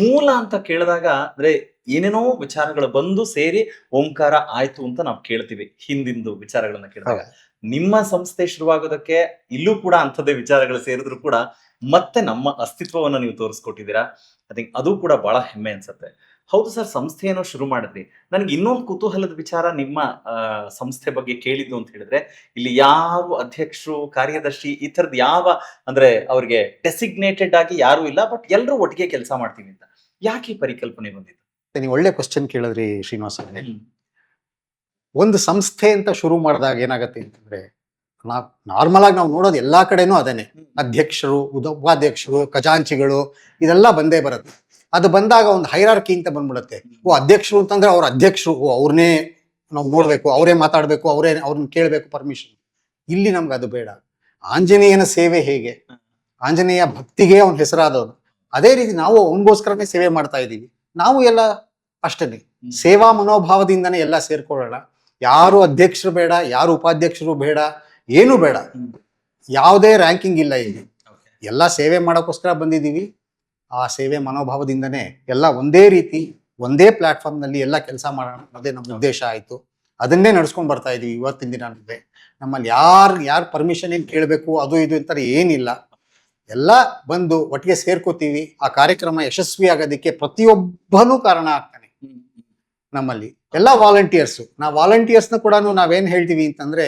ಮೂಲ ಅಂತ ಕೇಳಿದಾಗ ಅಂದ್ರೆ ಏನೇನೋ ವಿಚಾರಗಳು ಬಂದು ಸೇರಿ ಓಂಕಾರ ಆಯ್ತು ಅಂತ ನಾವು ಕೇಳ್ತೀವಿ ಹಿಂದಿಂದು ವಿಚಾರಗಳನ್ನ ಕೇಳಿದಾಗ. ನಿಮ್ಮ ಸಂಸ್ಥೆ ಶುರುವಾಗೋದಕ್ಕೆ ಇಲ್ಲೂ ಕೂಡ ಅಂಥದ್ದೇ ವಿಚಾರಗಳು ಸೇರಿದ್ರು ಕೂಡ ಮತ್ತೆ ನಮ್ಮ ಅಸ್ತಿತ್ವವನ್ನ ನೀವು ತೋರಿಸ್ಕೊಟ್ಟಿದ್ದೀರಾ? ಐ ಥಿಂಕ್ ಅದು ಕೂಡ ಬಹಳ ಹೆಮ್ಮೆ ಅನ್ಸುತ್ತೆ. ಹೌದು ಸರ್ ಸಂಸ್ಥೆಯನ್ನು ಶುರು ಮಾಡಿದ್ರಿ. ನನಗೆ ಇನ್ನೊಂದು ಕುತೂಹಲದ ವಿಚಾರ ನಿಮ್ಮ ಸಂಸ್ಥೆ ಬಗ್ಗೆ ಕೇಳಿದ್ದು ಅಂತ ಹೇಳಿದ್ರೆ ಇಲ್ಲಿ ಯಾವ ಅಧ್ಯಕ್ಷರು ಕಾರ್ಯದರ್ಶಿ ಈ ತರದ್ ಯಾವ ಅಂದ್ರೆ ಅವ್ರಿಗೆ ಡೆಸಿಗ್ನೇಟೆಡ್ ಆಗಿ ಯಾರು ಇಲ್ಲ ಬಟ್ ಎಲ್ಲರೂ ಒಟ್ಟಿಗೆ ಕೆಲಸ ಮಾಡ್ತೀವಿ ಅಂತ. ಯಾಕೆ ಪರಿಕಲ್ಪನೆ ಬಂದಿತ್ತು? ನೀವು ಒಳ್ಳೆ ಕ್ವಶನ್ ಕೇಳಿದ್ರಿ ಶ್ರೀನಿವಾಸ ಒಂದು ಸಂಸ್ಥೆ ಅಂತ ಶುರು ಮಾಡಿದಾಗ ಏನಾಗತ್ತೆ ಅಂತಂದ್ರೆ ನಾ ನಾರ್ಮಲ್ ಆಗಿ ನಾವು ನೋಡೋದು ಎಲ್ಲಾ ಕಡೆನೂ ಅದೇನೆ. ಅಧ್ಯಕ್ಷರು ಉಪಾಧ್ಯಕ್ಷರು ಖಜಾಂಚಿಗಳು ಇದೆಲ್ಲ ಬಂದೇ ಬರುತ್ತೆ. ಅದು ಬಂದಾಗ ಒಂದು ಹೈರಾರ್ಕಿ ಅಂತ ಬಂದ್ಬಿಡುತ್ತೆ. ಓ ಅಧ್ಯಕ್ಷರು ಅಂತಂದ್ರೆ ಅವ್ರ ಅಧ್ಯಕ್ಷರು. ಓ ಅವ್ರನ್ನೇ ನಾವು ನೋಡ್ಬೇಕು ಅವರೇ ಮಾತಾಡ್ಬೇಕು ಅವರೇ ಅವ್ರನ್ನ ಕೇಳಬೇಕು ಪರ್ಮಿಷನ್ ಇಲ್ಲಿ ನಮ್ಗೆ ಅದು ಬೇಡ. ಆಂಜನೇಯನ ಸೇವೆ ಹೇಗೆ? ಆಂಜನೇಯ ಭಕ್ತಿಗೆ ಅವನ ಹೆಸರಾದವನು. ಅದೇ ರೀತಿ ನಾವು ಅವನಿಗೋಸ್ಕರನೇ ಸೇವೆ ಮಾಡ್ತಾ ಇದ್ದೀವಿ. ನಾವು ಎಲ್ಲ ಅಷ್ಟೇ ಸೇವಾ ಮನೋಭಾವದಿಂದನೇ ಎಲ್ಲ ಸೇರ್ಕೊಳ್ಳೋಣ. ಯಾರು ಅಧ್ಯಕ್ಷರು ಬೇಡ ಯಾರು ಉಪಾಧ್ಯಕ್ಷರು ಬೇಡ ಏನು ಬೇಡ. ಯಾವುದೇ ರ್ಯಾಂಕಿಂಗ್ ಇಲ್ಲ ಇಲ್ಲಿ. ಎಲ್ಲ ಸೇವೆ ಮಾಡೋಕ್ಕೋಸ್ಕರ ಬಂದಿದ್ದೀವಿ. ಆ ಸೇವೆ ಮನೋಭಾವದಿಂದನೇ ಎಲ್ಲ ಒಂದೇ ರೀತಿ ಒಂದೇ ಪ್ಲಾಟ್ಫಾರ್ಮ್ನಲ್ಲಿ ಎಲ್ಲ ಕೆಲಸ ಮಾಡೋಣ ಅನ್ನೋದೇ ನಮ್ಮ ಉದ್ದೇಶ ಆಯಿತು. ಅದನ್ನೇ ನಡ್ಸ್ಕೊಂಡು ಬರ್ತಾ ಇದೀವಿ ಇವತ್ತಿನ ದಿನ ನಮ್ಮಲ್ಲಿ ಯಾರು ಯಾರು ಪರ್ಮಿಷನ್ ಏನು ಕೇಳಬೇಕು ಅದು ಇದು ಅಂತ ಏನಿಲ್ಲ. ಎಲ್ಲ ಬಂದು ಒಟ್ಟಿಗೆ ಸೇರ್ಕೋತೀವಿ. ಆ ಕಾರ್ಯಕ್ರಮ ಯಶಸ್ವಿ ಆಗೋದಕ್ಕೆ ಪ್ರತಿಯೊಬ್ಬನೂ ಕಾರಣ ಆಗ್ತಾನೆ. ನಮ್ಮಲ್ಲಿ ಎಲ್ಲ ವಾಲಂಟಿಯರ್ಸ್ ನಾವು ವಾಲಂಟಿಯರ್ಸ್ನ ಕೂಡ ನಾವೇನು ಹೇಳ್ತೀವಿ ಅಂತಂದ್ರೆ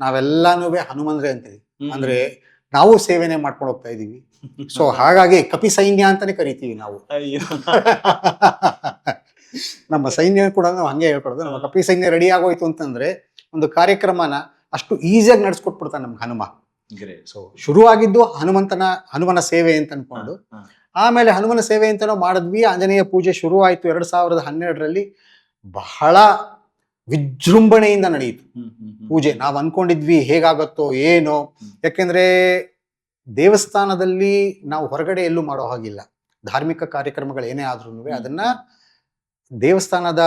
ನಾವೆಲ್ಲಾನು ಹನುಮಂದ್ರೆ ಅಂತೀವಿ. ಅಂದ್ರೆ ನಾವು ಸೇವನೆ ಮಾಡ್ಕೊಂಡು ಹೋಗ್ತಾ ಇದೀವಿ. ಸೊ ಹಾಗಾಗಿ ಕಪಿ ಸೈನ್ಯ ಅಂತಾನೆ ಕರಿತೀವಿ ನಾವು. ಅಯ್ಯೋ. ನಮ್ಮ ಸೈನ್ಯ ಕೂಡ ನಾವು ಹಂಗೆ ಹೇಳ್ಕೊಡೋದು. ನಮ್ಮ ಕಪಿ ಸೈನ್ಯ ರೆಡಿ ಆಗೋಯ್ತು ಅಂತಂದ್ರೆ ಒಂದು ಕಾರ್ಯಕ್ರಮನ ಅಷ್ಟು ಈಸಿಯಾಗಿ ನಡ್ಸ್ಕೊಟ್ಬಿಡ್ತಾನೆ ನಮ್ಗೆ ಹನುಮ. ಸೊ ಸೊ ಶುರುವಾಗಿದ್ದು ಹನುಮಂತನ ಹನುಮನ ಸೇವೆ ಅಂತ ಅನ್ಕೊಂಡು ಆಮೇಲೆ ಹನುಮನ ಸೇವೆ ಅಂತನೋ ಮಾಡಿದ್ವಿ. ಆಂಜನೇಯ ಪೂಜೆ ಶುರು ಆಯ್ತು ಎರಡ್ ಸಾವಿರದ ಹನ್ನೆರಡರಲ್ಲಿ. ಬಹಳ ವಿಜೃಂಭಣೆಯಿಂದ ನಡೆಯಿತು. ಪೂಜೆ. ನಾವು ಅನ್ಕೊಂಡಿದ್ವಿ ಹೇಗಾಗತ್ತೋ ಏನೋ. ಯಾಕೆಂದ್ರೆ ದೇವಸ್ಥಾನದಲ್ಲಿ ನಾವು ಹೊರಗಡೆ ಎಲ್ಲೂ ಮಾಡೋ ಹಾಗಿಲ್ಲ. ಧಾರ್ಮಿಕ ಕಾರ್ಯಕ್ರಮಗಳು ಏನೇ ಆದ್ರೂ ಅದನ್ನ ದೇವಸ್ಥಾನದ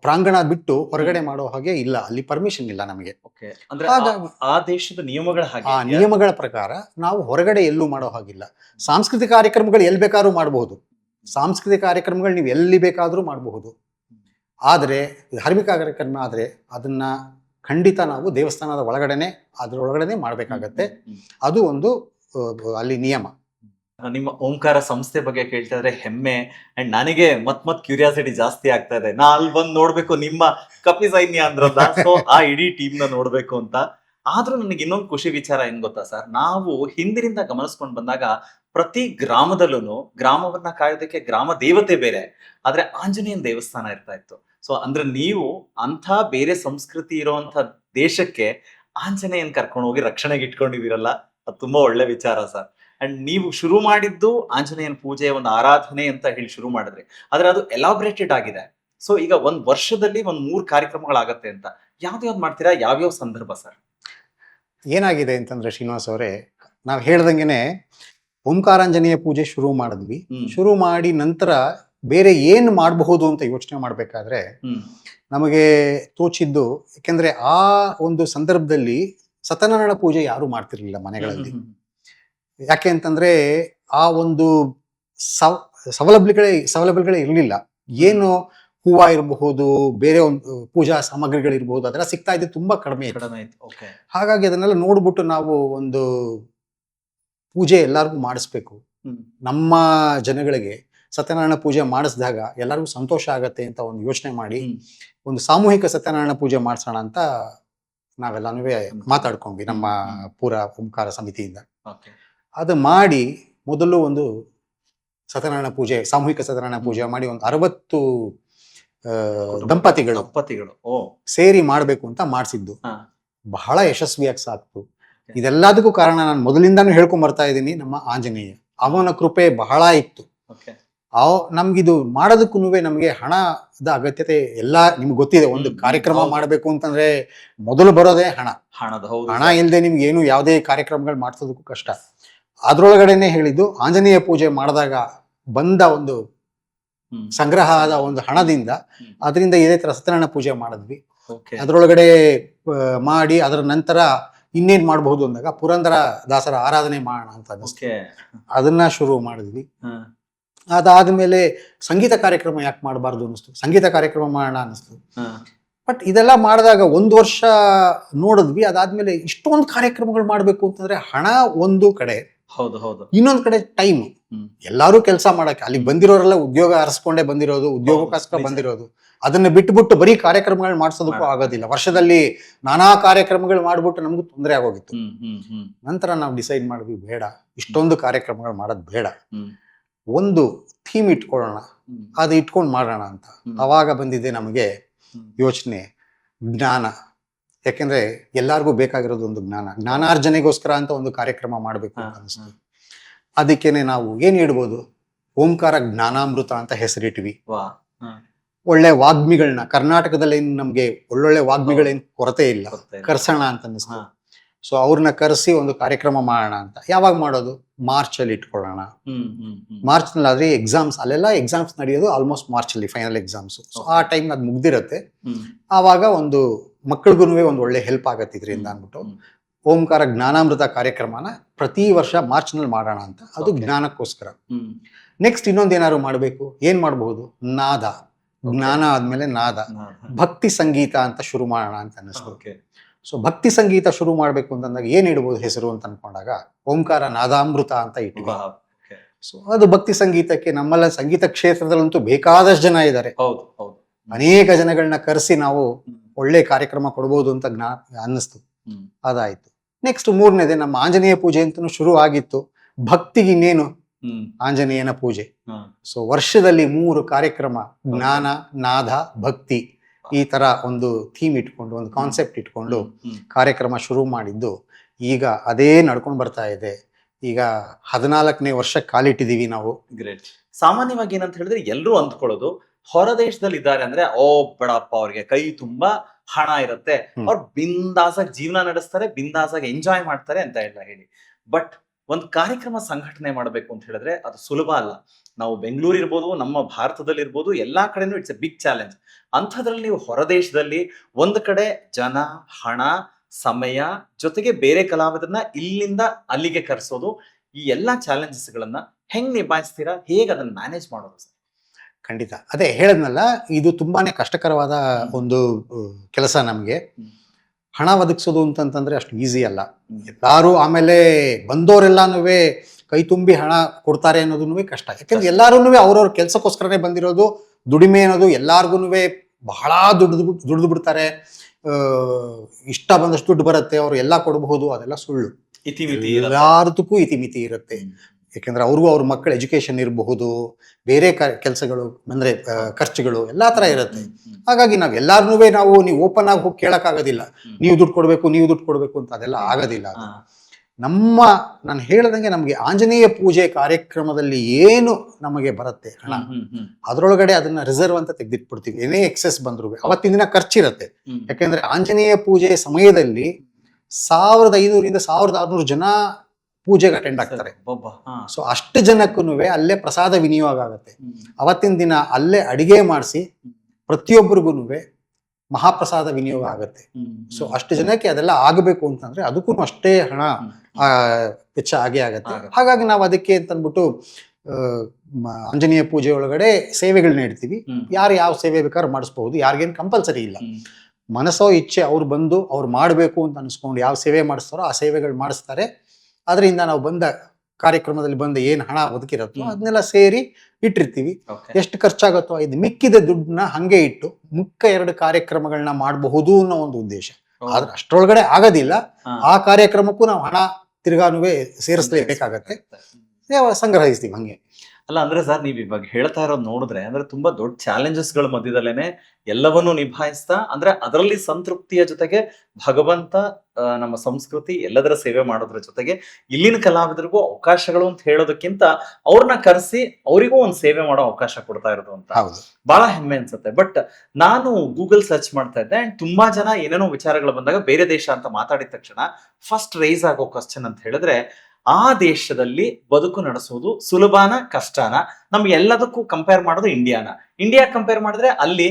ಪ್ರಾಂಗಣ ಬಿಟ್ಟು ಹೊರಗಡೆ ಮಾಡೋ ಹಾಗೆ ಇಲ್ಲ. ಅಲ್ಲಿ ಪರ್ಮಿಷನ್ ಇಲ್ಲ ನಮಗೆ. ಆ- ದೇಶದ ನಿಯಮಗಳ ಹಾಗೆ ಆ ನಿಯಮಗಳ ಪ್ರಕಾರ ನಾವು ಹೊರಗಡೆ ಎಲ್ಲೂ ಮಾಡೋ ಹಾಗಿಲ್ಲ. ಸಾಂಸ್ಕೃತಿಕ ಕಾರ್ಯಕ್ರಮಗಳು ಎಲ್ಲಿ ಬೇಕಾದ್ರೂ ಮಾಡಬಹುದು ಸಾಂಸ್ಕೃತಿಕ ಕಾರ್ಯಕ್ರಮಗಳು ನೀವು ಎಲ್ಲಿ ಬೇಕಾದ್ರೂ ಮಾಡಬಹುದು ಆದರೆ ಧಾರ್ಮಿಕ ಕಾರ್ಯಕ್ರಮ ಆದರೆ ಅದನ್ನ ಖಂಡಿತ ನಾವು ದೇವಸ್ಥಾನದ ಒಳಗಡೆನೆ ಅದ್ರ ಒಳಗಡೆನೆ ಮಾಡಬೇಕಾಗತ್ತೆ ಅದು ಒಂದು ಅಲ್ಲಿ ನಿಯಮ. ನಿಮ್ಮ ಓಂಕಾರ ಸಂಸ್ಥೆ ಬಗ್ಗೆ ಕೇಳ್ತಾ ಇದ್ರೆ ಹೆಮ್ಮೆ. ಅಂಡ್ ನನಗೆ ಮತ್ ಮತ್ ಕ್ಯೂರಿಯಾಸಿಟಿ ಜಾಸ್ತಿ ಆಗ್ತಾ ಇದೆ. ನಾ ಅಲ್ಲಿ ಬಂದು ನೋಡ್ಬೇಕು ನಿಮ್ಮ ಕಪಿ ಸೈನ್ಯ ಅಂದ್ರಲ್ಲ. ಸೊ ಆ ಇಡೀ ಟೀಮ್ನ ನೋಡ್ಬೇಕು ಅಂತ. ಆದ್ರೂ ನನಗೆ ಇನ್ನೊಂದು ಖುಷಿ ವಿಚಾರ ಏನ್ ಗೊತ್ತಾ ಸರ್? ನಾವು ಹಿಂದಿನಿಂದ ಗಮನಿಸ್ಕೊಂಡ್ ಬಂದಾಗ ಪ್ರತಿ ಗ್ರಾಮದಲ್ಲೂ ಗ್ರಾಮವನ್ನ ಕಾಯೋದಕ್ಕೆ ಗ್ರಾಮ ದೇವತೆ ಬೇರೆ. ಆದ್ರೆ ಆಂಜನೇಯನ್ ದೇವಸ್ಥಾನ ಇರ್ತಾ ಇತ್ತು. ಸೊ ಅಂದ್ರೆ ನೀವು ಅಂಥ ಬೇರೆ ಸಂಸ್ಕೃತಿ ಇರುವಂತ ದೇಶಕ್ಕೆ ಆಂಜನೇಯನ್ ಕರ್ಕೊಂಡು ಹೋಗಿ ರಕ್ಷಣೆಗೆ ಇಟ್ಕೊಂಡಿದ್ದೀರಲ್ಲ ಅದು ತುಂಬಾ ಒಳ್ಳೆ ವಿಚಾರ ಸರ್. ಅಂಡ್ ನೀವು ಶುರು ಮಾಡಿದ್ದು ಆಂಜನೇಯನ ಪೂಜೆ ಒಂದು ಆರಾಧನೆ ಅಂತ ಹೇಳಿ ಶುರು ಮಾಡಿದ್ರಿ. ಆದ್ರೆ ಅದು ಎಲಾಬ್ರೇಟೆಡ್ ಆಗಿದೆ. ಸೊ ಈಗ ಒಂದ್ ವರ್ಷದಲ್ಲಿ ಒಂದ್ ಮೂರ್ ಕಾರ್ಯಕ್ರಮಗಳಾಗತ್ತೆ ಅಂತ. ಯಾವ್ದ್ಯಾವ್ದು ಮಾಡ್ತೀರಾ? ಯಾವ್ಯಾವ ಸಂದರ್ಭ ಸರ್? ಏನಾಗಿದೆ ಅಂತಂದ್ರೆ ಶ್ರೀನಿವಾಸ್ ಅವರೇ ನಾವು ಹೇಳ್ದಂಗೆನೆ ಓಂಕಾರಾಂಜನೇಯ ಪೂಜೆ ಶುರು ಮಾಡಿದ್ವಿ. ಶುರು ಮಾಡಿ ನಂತರ ಬೇರೆ ಏನು ಮಾಡಬಹುದು ಅಂತ ಯೋಚನೆ ಮಾಡಬೇಕಾದ್ರೆ ನಮಗೆ ತೋಚಿದ್ದು ಯಾಕೆಂದ್ರೆ ಆ ಒಂದು ಸಂದರ್ಭದಲ್ಲಿ ಸತ್ಯನಾರಾಯಣ ಪೂಜೆ ಯಾರು ಮಾಡ್ತಿರ್ಲಿಲ್ಲ ಮನೆಗಳಲ್ಲಿ. ಯಾಕೆ ಅಂತಂದ್ರೆ ಆ ಒಂದು ಸವ ಸವಲಭ್ಯಗಳೇ ಸೌಲಭ್ಯಗಳೇ ಇರಲಿಲ್ಲ. ಏನು ಹೂವ ಇರಬಹುದು ಬೇರೆ ಒಂದು ಪೂಜಾ ಸಾಮಗ್ರಿಗಳಿರ್ಬಹುದು ಅದೆಲ್ಲ ಸಿಗ್ತಾ ಇದ್ದು ತುಂಬಾ ಕಡಿಮೆ ಇತ್ತು. ಹಾಗಾಗಿ ಅದನ್ನೆಲ್ಲ ನೋಡ್ಬಿಟ್ಟು ನಾವು ಒಂದು ಪೂಜೆ ಎಲ್ಲಾರ್ಗು ಮಾಡಿಸ್ಬೇಕು. ನಮ್ಮ ಜನಗಳಿಗೆ ಸತ್ಯನಾರಾಯಣ ಪೂಜೆ ಮಾಡಿಸಿದಾಗ ಎಲ್ಲರಿಗೂ ಸಂತೋಷ ಆಗತ್ತೆ ಅಂತ ಒಂದು ಯೋಚನೆ ಮಾಡಿ. ಒಂದು ಸಾಮೂಹಿಕ ಸತ್ಯನಾರಾಯಣ ಪೂಜೆ ಮಾಡಿಸೋಣ ಅಂತ ನಾವೆಲ್ಲನೂ ಮಾತಾಡ್ಕೊಂಡ್ವಿ ನಮ್ಮ ಪೂರ ಓಂಕಾರ ಸಮಿತಿಯಿಂದ. ಅದು ಮಾಡಿ ಮೊದಲು ಒಂದು ಸತ್ಯನಾರಾಯಣ ಪೂಜೆ ಸಾಮೂಹಿಕ ಸತ್ಯನಾರಾಯಣ ಪೂಜೆ ಮಾಡಿ ಒಂದು ಅರವತ್ತು ದಂಪತಿಗಳು ದಂಪತಿಗಳು. ಸೇರಿ ಮಾಡಬೇಕು ಅಂತ ಮಾಡಿಸಿದ್ದು. ಬಹಳ ಯಶಸ್ವಿಯಾಗಿ ಸಾಕ್ತು. ಇದೆಲ್ಲದಕ್ಕೂ ಕಾರಣ ನಾನು ಮೊದಲಿಂದಾನು ಹೇಳ್ಕೊಂಡ್ ಬರ್ತಾ ಇದ್ದೀನಿ ನಮ್ಮ ಆಂಜನೇಯ. ಅವನ ಕೃಪೆ ಬಹಳ ಇತ್ತು. ಆ ನಮ್ಗಿದು ಮಾಡೋದಕ್ಕೂ ನಮಗೆ ಹಣದ ಅಗತ್ಯತೆ ಎಲ್ಲ ನಿಮ್ಗೆ ಗೊತ್ತಿದೆ. ಒಂದು ಕಾರ್ಯಕ್ರಮ. ಮಾಡಬೇಕು ಅಂತಂದ್ರೆ ಮೊದಲು ಬರೋದೇ ಹಣ. ಹಣದ ಹಣ ಇಲ್ಲದೆ ನಿಮ್ಗೆ ಏನು ಯಾವುದೇ ಕಾರ್ಯಕ್ರಮಗಳು ಮಾಡಿಸೋದಕ್ಕೂ ಕಷ್ಟ. ಅದ್ರೊಳಗಡೆನೆ ಹೇಳಿದ್ದು ಆಂಜನೇಯ ಪೂಜೆ ಮಾಡಿದಾಗ ಬಂದ ಒಂದು ಸಂಗ್ರಹ ಆದ ಒಂದು ಹಣದಿಂದ. ಅದರಿಂದ ಇದೇ ತರ ಸತ್ಯನಾರಾಯಣ ಪೂಜೆ ಮಾಡಿದ್ವಿ. ಅದರೊಳಗಡೆ ಮಾಡಿ ಅದರ ನಂತರ ಇನ್ನೇನ್ ಮಾಡಬಹುದು ಅಂದಾಗ ಪುರಂದರ ದಾಸರ ಆರಾಧನೆ ಮಾಡೋಣ ಅಂತ ಅದನ್ನ ಶುರು ಮಾಡಿದ್ವಿ. ಹ್ಮ್ ಅದಾದ್ಮೇಲೆ ಸಂಗೀತ ಕಾರ್ಯಕ್ರಮ ಯಾಕೆ ಮಾಡಬಾರ್ದು ಅನಿಸ್ತು ಸಂಗೀತ ಕಾರ್ಯಕ್ರಮ ಮಾಡೋಣ ಅನಿಸ್ತು ಬಟ್ ಇದೆಲ್ಲ ಮಾಡಿದಾಗ ಒಂದು ವರ್ಷ ನೋಡಿದ್ವಿ. ಅದಾದ್ಮೇಲೆ ಇಷ್ಟೊಂದು ಕಾರ್ಯಕ್ರಮಗಳು ಮಾಡಬೇಕು ಅಂತಂದ್ರೆ ಹಣ ಒಂದು ಕಡೆ ಹೌದು ಹೌದು. ಇನ್ನೊಂದು ಕಡೆ ಟೈಮ್ ಎಲ್ಲಾರು ಕೆಲಸ ಮಾಡಕ್ಕೆ. ಅಲ್ಲಿ ಬಂದಿರೋರೆಲ್ಲ ಉದ್ಯೋಗ ಅರಸ್ಕೊಂಡೇ ಬಂದಿರೋದು ಉದ್ಯೋಗಕ್ಕೋಸ್ಕರ. ಬಂದಿರೋದು. ಅದನ್ನ ಬಿಟ್ಬಿಟ್ಟು ಬರೀ ಕಾರ್ಯಕ್ರಮಗಳು ಮಾಡಿಸೋದಕ್ಕೂ ಆಗೋದಿಲ್ಲ. ವರ್ಷದಲ್ಲಿ ನಾನಾ ಕಾರ್ಯಕ್ರಮಗಳು ಮಾಡ್ಬಿಟ್ಟು ನಮಗೂ ತೊಂದರೆ ಆಗೋಗಿತ್ತು. ನಂತರ ನಾವು ಡಿಸೈಡ್ ಮಾಡಿದ್ವಿ ಬೇಡ. ಇಷ್ಟೊಂದು ಕಾರ್ಯಕ್ರಮಗಳು ಮಾಡೋದು ಬೇಡ. ಒಂದು ಥೀಮ್ ಇಟ್ಕೊಳ್ಳೋಣ. ಅದು ಇಟ್ಕೊಂಡು ಮಾಡೋಣ ಅಂತ. ಅವಾಗ ಬಂದಿದೆ ನಮಗೆ. ಯೋಚನೆ ಜ್ಞಾನ. ಯಾಕೆಂದ್ರೆ ಎಲ್ಲರಿಗೂ ಬೇಕಾಗಿರೋದು ಒಂದು ಜ್ಞಾನ. ಜ್ಞಾನಾರ್ಜನೆಗೋಸ್ಕರ ಅಂತ ಒಂದು ಕಾರ್ಯಕ್ರಮ ಮಾಡಬೇಕು ಅಂತ ಅನಿಸ್ತು. ಅದಕ್ಕೇನೆ ನಾವು ಏನ್ ಹೇಳ್ಬೋದು? ಓಂಕಾರ ಜ್ಞಾನಾಮೃತ ಅಂತ ಹೆಸರಿಟ್ವಿ ಒಳ್ಳೆ ವಾಗ್ಮಿಗಳನ್ನ ಕರ್ನಾಟಕದಲ್ಲಿ ಏನ್ ನಮ್ಗೆ ಒಳ್ಳೊಳ್ಳೆ ವಾಗ್ಮಿಗಳೇನ್ ಕೊರತೆ ಇಲ್ಲ. ಕರ್ಸೋಣ ಅಂತ ಅನಿಸ್ತು. ಸೊ ಅವ್ರನ್ನ ಕರೆಸಿ ಒಂದು ಕಾರ್ಯಕ್ರಮ ಮಾಡೋಣ ಅಂತ. ಯಾವಾಗ ಮಾಡೋದು? ಮಾರ್ಚ್ ಅಲ್ಲಿ ಇಟ್ಕೊಳ್ಳೋಣ ಮಾರ್ಚ್ನಲ್ಲಿ ಆದ್ರೆ ಎಕ್ಸಾಮ್ಸ್ ಅಲ್ಲೆಲ್ಲ ಎಕ್ಸಾಮ್ಸ್ ನಡೆಯೋದು ಆಲ್ಮೋಸ್ಟ್ ಮಾರ್ಚ್ ಅಲ್ಲಿ ಫೈನಲ್ ಎಕ್ಸಾಮ್ಸ್ ಸೊ ಆ ಟೈಮ್ ಅದು ಮುಗ್ದಿರತ್ತೆ. ಆವಾಗ ಒಂದು ಮಕ್ಕಳಿಗೂ ಒಂದು ಒಳ್ಳೆ ಹೆಲ್ಪ್ ಆಗತ್ತೆ ಇದರಿಂದ ಅಂದ್ಬಿಟ್ಟು. ಓಂಕಾರ ಜ್ಞಾನಾಮೃತ ಕಾರ್ಯಕ್ರಮನ ಪ್ರತಿ ವರ್ಷ ಮಾರ್ಚ್ನಲ್ಲಿ ಮಾಡೋಣ ಅಂತ. ಅದು ಜ್ಞಾನಕ್ಕೋಸ್ಕರ. ನೆಕ್ಸ್ಟ್ ಇನ್ನೊಂದು ಏನಾದ್ರು ಮಾಡಬೇಕು? ಏನ್ ಮಾಡಬಹುದು? ನಾದ. ಜ್ಞಾನ ಆದ್ಮೇಲೆ ನಾದ. ಭಕ್ತಿ ಸಂಗೀತ ಅಂತ ಶುರು ಮಾಡೋಣ ಅಂತ ಅನಿಸ್ತು. ಓಕೆ ಸೊ ಭಕ್ತಿ ಸಂಗೀತ ಶುರು ಮಾಡ್ಬೇಕು ಅಂತಂದಾಗ ಏನ್ ಇಡ್ಬೋದು ಹೆಸರು ಅಂತ ಅನ್ಕೊಂಡಾಗ ಓಂಕಾರ ನಾದಾಮೃತ ಅಂತ ಇಟ್ಟು ಸೊ ಅದು ಭಕ್ತಿ ಸಂಗೀತಕ್ಕೆ ನಮ್ಮಲ್ಲ ಸಂಗೀತ ಕ್ಷೇತ್ರದಲ್ಲಂತೂ ಬೇಕಾದಷ್ಟು ಜನ ಇದ್ದಾರೆ. ಹೌದು ಹೌದು. ಅನೇಕ ಜನಗಳನ್ನ ಕರೆಸಿ ನಾವು ಒಳ್ಳೆ ಕಾರ್ಯಕ್ರಮ ಕೊಡ್ಬೋದು ಅಂತ ಜ್ಞಾ ಅನ್ನಿಸ್ತು. ಅದಾಯ್ತು. ನೆಕ್ಸ್ಟ್ ಮೂರನೇದೇ ನಮ್ಮ ಆಂಜನೇಯ ಪೂಜೆ ಅಂತಲೂ ಶುರು ಆಗಿತ್ತು. ಭಕ್ತಿಗೆ ಇನ್ನೇನು? ಆಂಜನೇಯನ ಪೂಜೆ. ಸೊ ವರ್ಷದಲ್ಲಿ ಮೂರು ಕಾರ್ಯಕ್ರಮ ಜ್ಞಾನ ನಾದ ಭಕ್ತಿ. ಈ ತರ ಒಂದು ಥೀಮ್ ಇಟ್ಕೊಂಡು ಒಂದು ಕಾನ್ಸೆಪ್ಟ್ ಇಟ್ಕೊಂಡು ಕಾರ್ಯಕ್ರಮ ಶುರು ಮಾಡಿದ್ದು ಈಗ ಅದೇ ನಡ್ಕೊಂಡು ಬರ್ತಾ ಇದೆ. ಈಗ ಹದಿನಾಲ್ಕನೇ ವರ್ಷ ಕಾಲಿಟ್ಟಿದೀವಿ ನಾವು. ಗ್ರೇಟ್ ಸಾಮಾನ್ಯವಾಗಿ ಏನಂತ ಹೇಳಿದ್ರೆ ಎಲ್ಲರೂ ಅಂದ್ಕೊಳ್ಳೋದು ಹೊರ ದೇಶದಲ್ಲಿ ಇದ್ದಾರೆ ಅಂದ್ರೆ ಓ ಬಡಪ್ಪ ಅವ್ರಿಗೆ ಕೈ ತುಂಬಾ ಹಣ ಇರುತ್ತೆ. ಅವ್ರು ಬಿಂದಾಸಾಗಿ ಜೀವನ ನಡೆಸ್ತಾರೆ ಬಿಂದಾಸಾಗಿ ಎಂಜಾಯ್ ಮಾಡ್ತಾರೆ ಅಂತ ಎಲ್ಲ ಹೇಳಿ. ಬಟ್ ಒಂದು ಕಾರ್ಯಕ್ರಮ ಸಂಘಟನೆ ಮಾಡಬೇಕು ಅಂತ ಹೇಳಿದ್ರೆ ಅದು ಸುಲಭ ಅಲ್ಲ. ನಾವು ಬೆಂಗಳೂರು ಇರ್ಬೋದು ನಮ್ಮ ಭಾರತದಲ್ಲಿ ಇರ್ಬೋದು ಎಲ್ಲಾ ಕಡೆನೂ ಇಟ್ಸ್ ಎ ಬಿಗ್ ಚಾಲೆಂಜ್ ಅಂಥದ್ರಲ್ಲಿ ನೀವು ಹೊರದೇಶದಲ್ಲಿ ಒಂದು ಕಡೆ ಜನ ಹಣ ಸಮಯ ಜೊತೆಗೆ ಬೇರೆ ಕಲಾವಿದರನ್ನ ಇಲ್ಲಿಂದ ಅಲ್ಲಿಗೆ ಕರೆಸೋದು ಈ ಎಲ್ಲ ಚಾಲೆಂಜಸ್ಗಳನ್ನ ಗಳನ್ನ ಹೆಂಗ್ ನಿಭಾಯಿಸ್ತೀರಾ ಹೇಗೆ ಅದನ್ನ ಮ್ಯಾನೇಜ್ ಮಾಡೋದು ಸರ್? ಖಂಡಿತ. ಅದೇ ಹೇಳದ್ನಲ್ಲ ಇದು ತುಂಬಾನೇ ಕಷ್ಟಕರವಾದ ಒಂದು ಕೆಲಸ ನಮಗೆ. ಹಣ ಒದಗಿಸೋದು ಅಂತಂತಂದ್ರೆ ಅಷ್ಟು ಈಸಿ ಅಲ್ಲ. ಎಲ್ಲರೂ ಆಮೇಲೆ ಬಂದವರೆಲ್ಲಾನು ಕೈ ತುಂಬಿ ಹಣ ಕೊಡ್ತಾರೆ ಅನ್ನೋದನ್ನು ಕಷ್ಟ. ಯಾಕಂದ್ರೆ ಎಲ್ಲಾರು ಅವ್ರವ್ರ ಕೆಲಸಕ್ಕೋಸ್ಕರನೇ ಬಂದಿರೋದು ದುಡಿಮೆ ಅನ್ನೋದು ಎಲ್ಲಾರ್ಗು ಬಹಳ ದುಡ್ದು ದುಡ್ದು ಬಿಡ್ತಾರೆ. ಇಷ್ಟ ಬಂದಷ್ಟು ದುಡ್ಡು ಬರುತ್ತೆ ಅವ್ರು ಎಲ್ಲ ಕೊಡಬಹುದು ಅದೆಲ್ಲ ಸುಳ್ಳು. ಇತಿಮಿತಿ ಎಲ್ಲಾರದಕ್ಕೂ ಇತಿಮಿತಿ ಇರುತ್ತೆ. ಯಾಕಂದ್ರೆ ಅವ್ರಿಗೂ ಅವ್ರ ಮಕ್ಕಳ ಎಜುಕೇಶನ್ ಇರಬಹುದು ಬೇರೆ ಕೆಲಸಗಳು ಅಂದ್ರೆ ಖರ್ಚುಗಳು ಎಲ್ಲಾ ತರ ಇರುತ್ತೆ. ಹಾಗಾಗಿ ನಾವ್ ಎಲ್ಲಾರ್ನೂ ನಾವು ನೀವು ಓಪನ್ ಆಗಿ ಹೋಗಿ ಕೇಳಕ್ ಆಗೋದಿಲ್ಲ. ಹ್ಮ್. ನೀವು ದುಡ್ಡು ಕೊಡ್ಬೇಕು ನೀವು ದುಡ್ಡು ಕೊಡ್ಬೇಕು ಅಂತ ಅದೆಲ್ಲ ಆಗೋದಿಲ್ಲ. ನಮ್ಮ ನಾನು ಹೇಳ್ದಂಗೆ ನಮಗೆ ಆಂಜನೇಯ ಪೂಜೆ ಕಾರ್ಯಕ್ರಮದಲ್ಲಿ ಏನು ನಮಗೆ ಬರುತ್ತೆ ಹಣ ಅದರೊಳಗಡೆ ಅದನ್ನ ರಿಸರ್ವ್ ಅಂತ ತೆಗೆದಿಟ್ಬಿಡ್ತೀವಿ. ಏನೇ ಎಕ್ಸೆಸ್ ಬಂದ್ರು ಅವತ್ತಿನ ದಿನ ಖರ್ಚಿರುತ್ತೆ. ಯಾಕೆಂದ್ರೆ ಆಂಜನೇಯ ಪೂಜೆ ಸಮಯದಲ್ಲಿ ಸಾವಿರದ ಐನೂರಿಂದ ಸಾವಿರದ ಆರ್ನೂರು ಜನ ಪೂಜೆಗೆ ಅಟೆಂಡ್ ಆಗ್ತಾರೆ. ಸೊ ಅಷ್ಟು ಜನಕ್ಕೂ ಅಲ್ಲೇ ಪ್ರಸಾದ ವಿನಿಯೋಗ ಆಗುತ್ತೆ. ಅವತ್ತಿನ ದಿನ ಅಲ್ಲೇ ಅಡಿಗೆ ಮಾಡಿಸಿ ಪ್ರತಿಯೊಬ್ಬರಿಗೂ ಮಹಾಪ್ರಸಾದ ವಿನಿಯೋಗ ಆಗುತ್ತೆ. ಸೊ ಅಷ್ಟು ಜನಕ್ಕೆ ಅದೆಲ್ಲ ಆಗಬೇಕು ಅಂತಂದ್ರೆ ಅದಕ್ಕೂ ಅಷ್ಟೇ ಹಣ. ಆ, ವೆಚ್ಚ ಆಗೇ ಆಗತ್ತೆ. ಹಾಗಾಗಿ ನಾವು ಅದಕ್ಕೆ ಅಂತ ಅಂದ್ಬಿಟ್ಟು ಮ- ಆಂಜನೇಯ ಪೂಜೆ ಒಳಗಡೆ ಸೇವೆಗಳನ್ನ ಇಡ್ತೀವಿ. ಯಾರು ಯಾವ ಸೇವೆ ಬೇಕಾದ್ರೂ ಮಾಡಿಸ್ಬಹುದು ಯಾರಿಗೇನು ಕಂಪಲ್ಸರಿ ಇಲ್ಲ. ಮನಸ್ಸೋ ಇಚ್ಛೆ ಅವ್ರು ಬಂದು ಅವ್ರು ಮಾಡಬೇಕು ಅಂತ ಅನಿಸ್ಕೊಂಡು ಯಾವ ಸೇವೆ ಮಾಡಿಸ್ತಾರೋ ಆ ಸೇವೆಗಳು ಮಾಡಿಸ್ತಾರೆ ಅದರಿಂದ ನಾವು ಬಂದ ಕಾರ್ಯಕ್ರಮದಲ್ಲಿ ಬಂದ ಏನು ಹಣ ಬದುಕಿರತ್ತೋ. ಅದನ್ನೆಲ್ಲ ಸೇರಿ ಇಟ್ಟಿರ್ತೀವಿ. ಎಷ್ಟು ಖರ್ಚಾಗತ್ತೋ ಇದು ಮಿಕ್ಕಿದ ದುಡ್ಡನ್ನ ಹಂಗೆ ಇಟ್ಟು ಮುಕ್ಕ ಎರಡು ಕಾರ್ಯಕ್ರಮಗಳನ್ನ ಮಾಡಬಹುದು ಅನ್ನೋ ಒಂದು ಉದ್ದೇಶ. ಆದ್ರೆ ಅಷ್ಟರೊಳಗಡೆ ಆಗೋದಿಲ್ಲ. ಆ ಕಾರ್ಯಕ್ರಮಕ್ಕೂ ನಾವು ಹಣ ತಿರ್ಗಾನುವೆ ಸೇರಿಸಲೇಬೇಕಾಗತ್ತೆ. ಸಂಗ್ರಹಿಸ್ತೀವಿ ಹಂಗೆ. ಅಲ್ಲ ಅಂದ್ರೆ ಸರ್ ನೀವ್ ಇವಾಗ ಹೇಳ್ತಾ ಇರೋದು ನೋಡಿದ್ರೆ ಅಂದ್ರೆ ತುಂಬಾ ದೊಡ್ಡ ಚಾಲೆಂಜಸ್ಗಳ ಮಧ್ಯದಲ್ಲೇನೆ ಎಲ್ಲವನ್ನೂ ನಿಭಾಯಿಸ್ತಾ ಅಂದ್ರೆ ಅದರಲ್ಲಿ ಸಂತೃಪ್ತಿಯ ಜೊತೆಗೆ ಭಗವಂತ ನಮ್ಮ ಸಂಸ್ಕೃತಿ ಎಲ್ಲದರ ಸೇವೆ ಮಾಡೋದ್ರ ಜೊತೆಗೆ ಇಲ್ಲಿನ ಕಲಾವಿದರಿಗೂ ಅವಕಾಶಗಳು ಅಂತ ಹೇಳೋದಕ್ಕಿಂತ ಅವ್ರನ್ನ ಕರೆಸಿ ಅವರಿಗೂ ಒಂದು ಸೇವೆ ಮಾಡೋ ಅವಕಾಶ ಕೊಡ್ತಾ ಇರೋದು ಅಂತ. ಬಹಳ ಹೆಮ್ಮೆ ಅನ್ಸುತ್ತೆ. ಬಟ್ ನಾನು ಗೂಗಲ್ ಸರ್ಚ್ ಮಾಡ್ತಾ ಇದ್ದೆ ಅಂಡ್ ತುಂಬಾ ಜನ ಏನೇನೋ ವಿಚಾರಗಳು ಬಂದಾಗ ಬೇರೆ ದೇಶ ಅಂತ ಮಾತಾಡಿದ ತಕ್ಷಣ ಫಸ್ಟ್ ರೈಸ್ ಆಗೋ ಕ್ವಶನ್ ಅಂತ ಹೇಳಿದ್ರೆ ಆ ದೇಶದಲ್ಲಿ ಬದುಕು ನಡೆಸೋದು ಸುಲಭನ ಕಷ್ಟನ? ನಮ್ಗೆ ಎಲ್ಲದಕ್ಕೂ ಕಂಪೇರ್ ಮಾಡೋದು ಇಂಡಿಯಾನ ಇಂಡಿಯಾ ಕಂಪೇರ್ ಮಾಡಿದ್ರೆ ಅಲ್ಲಿ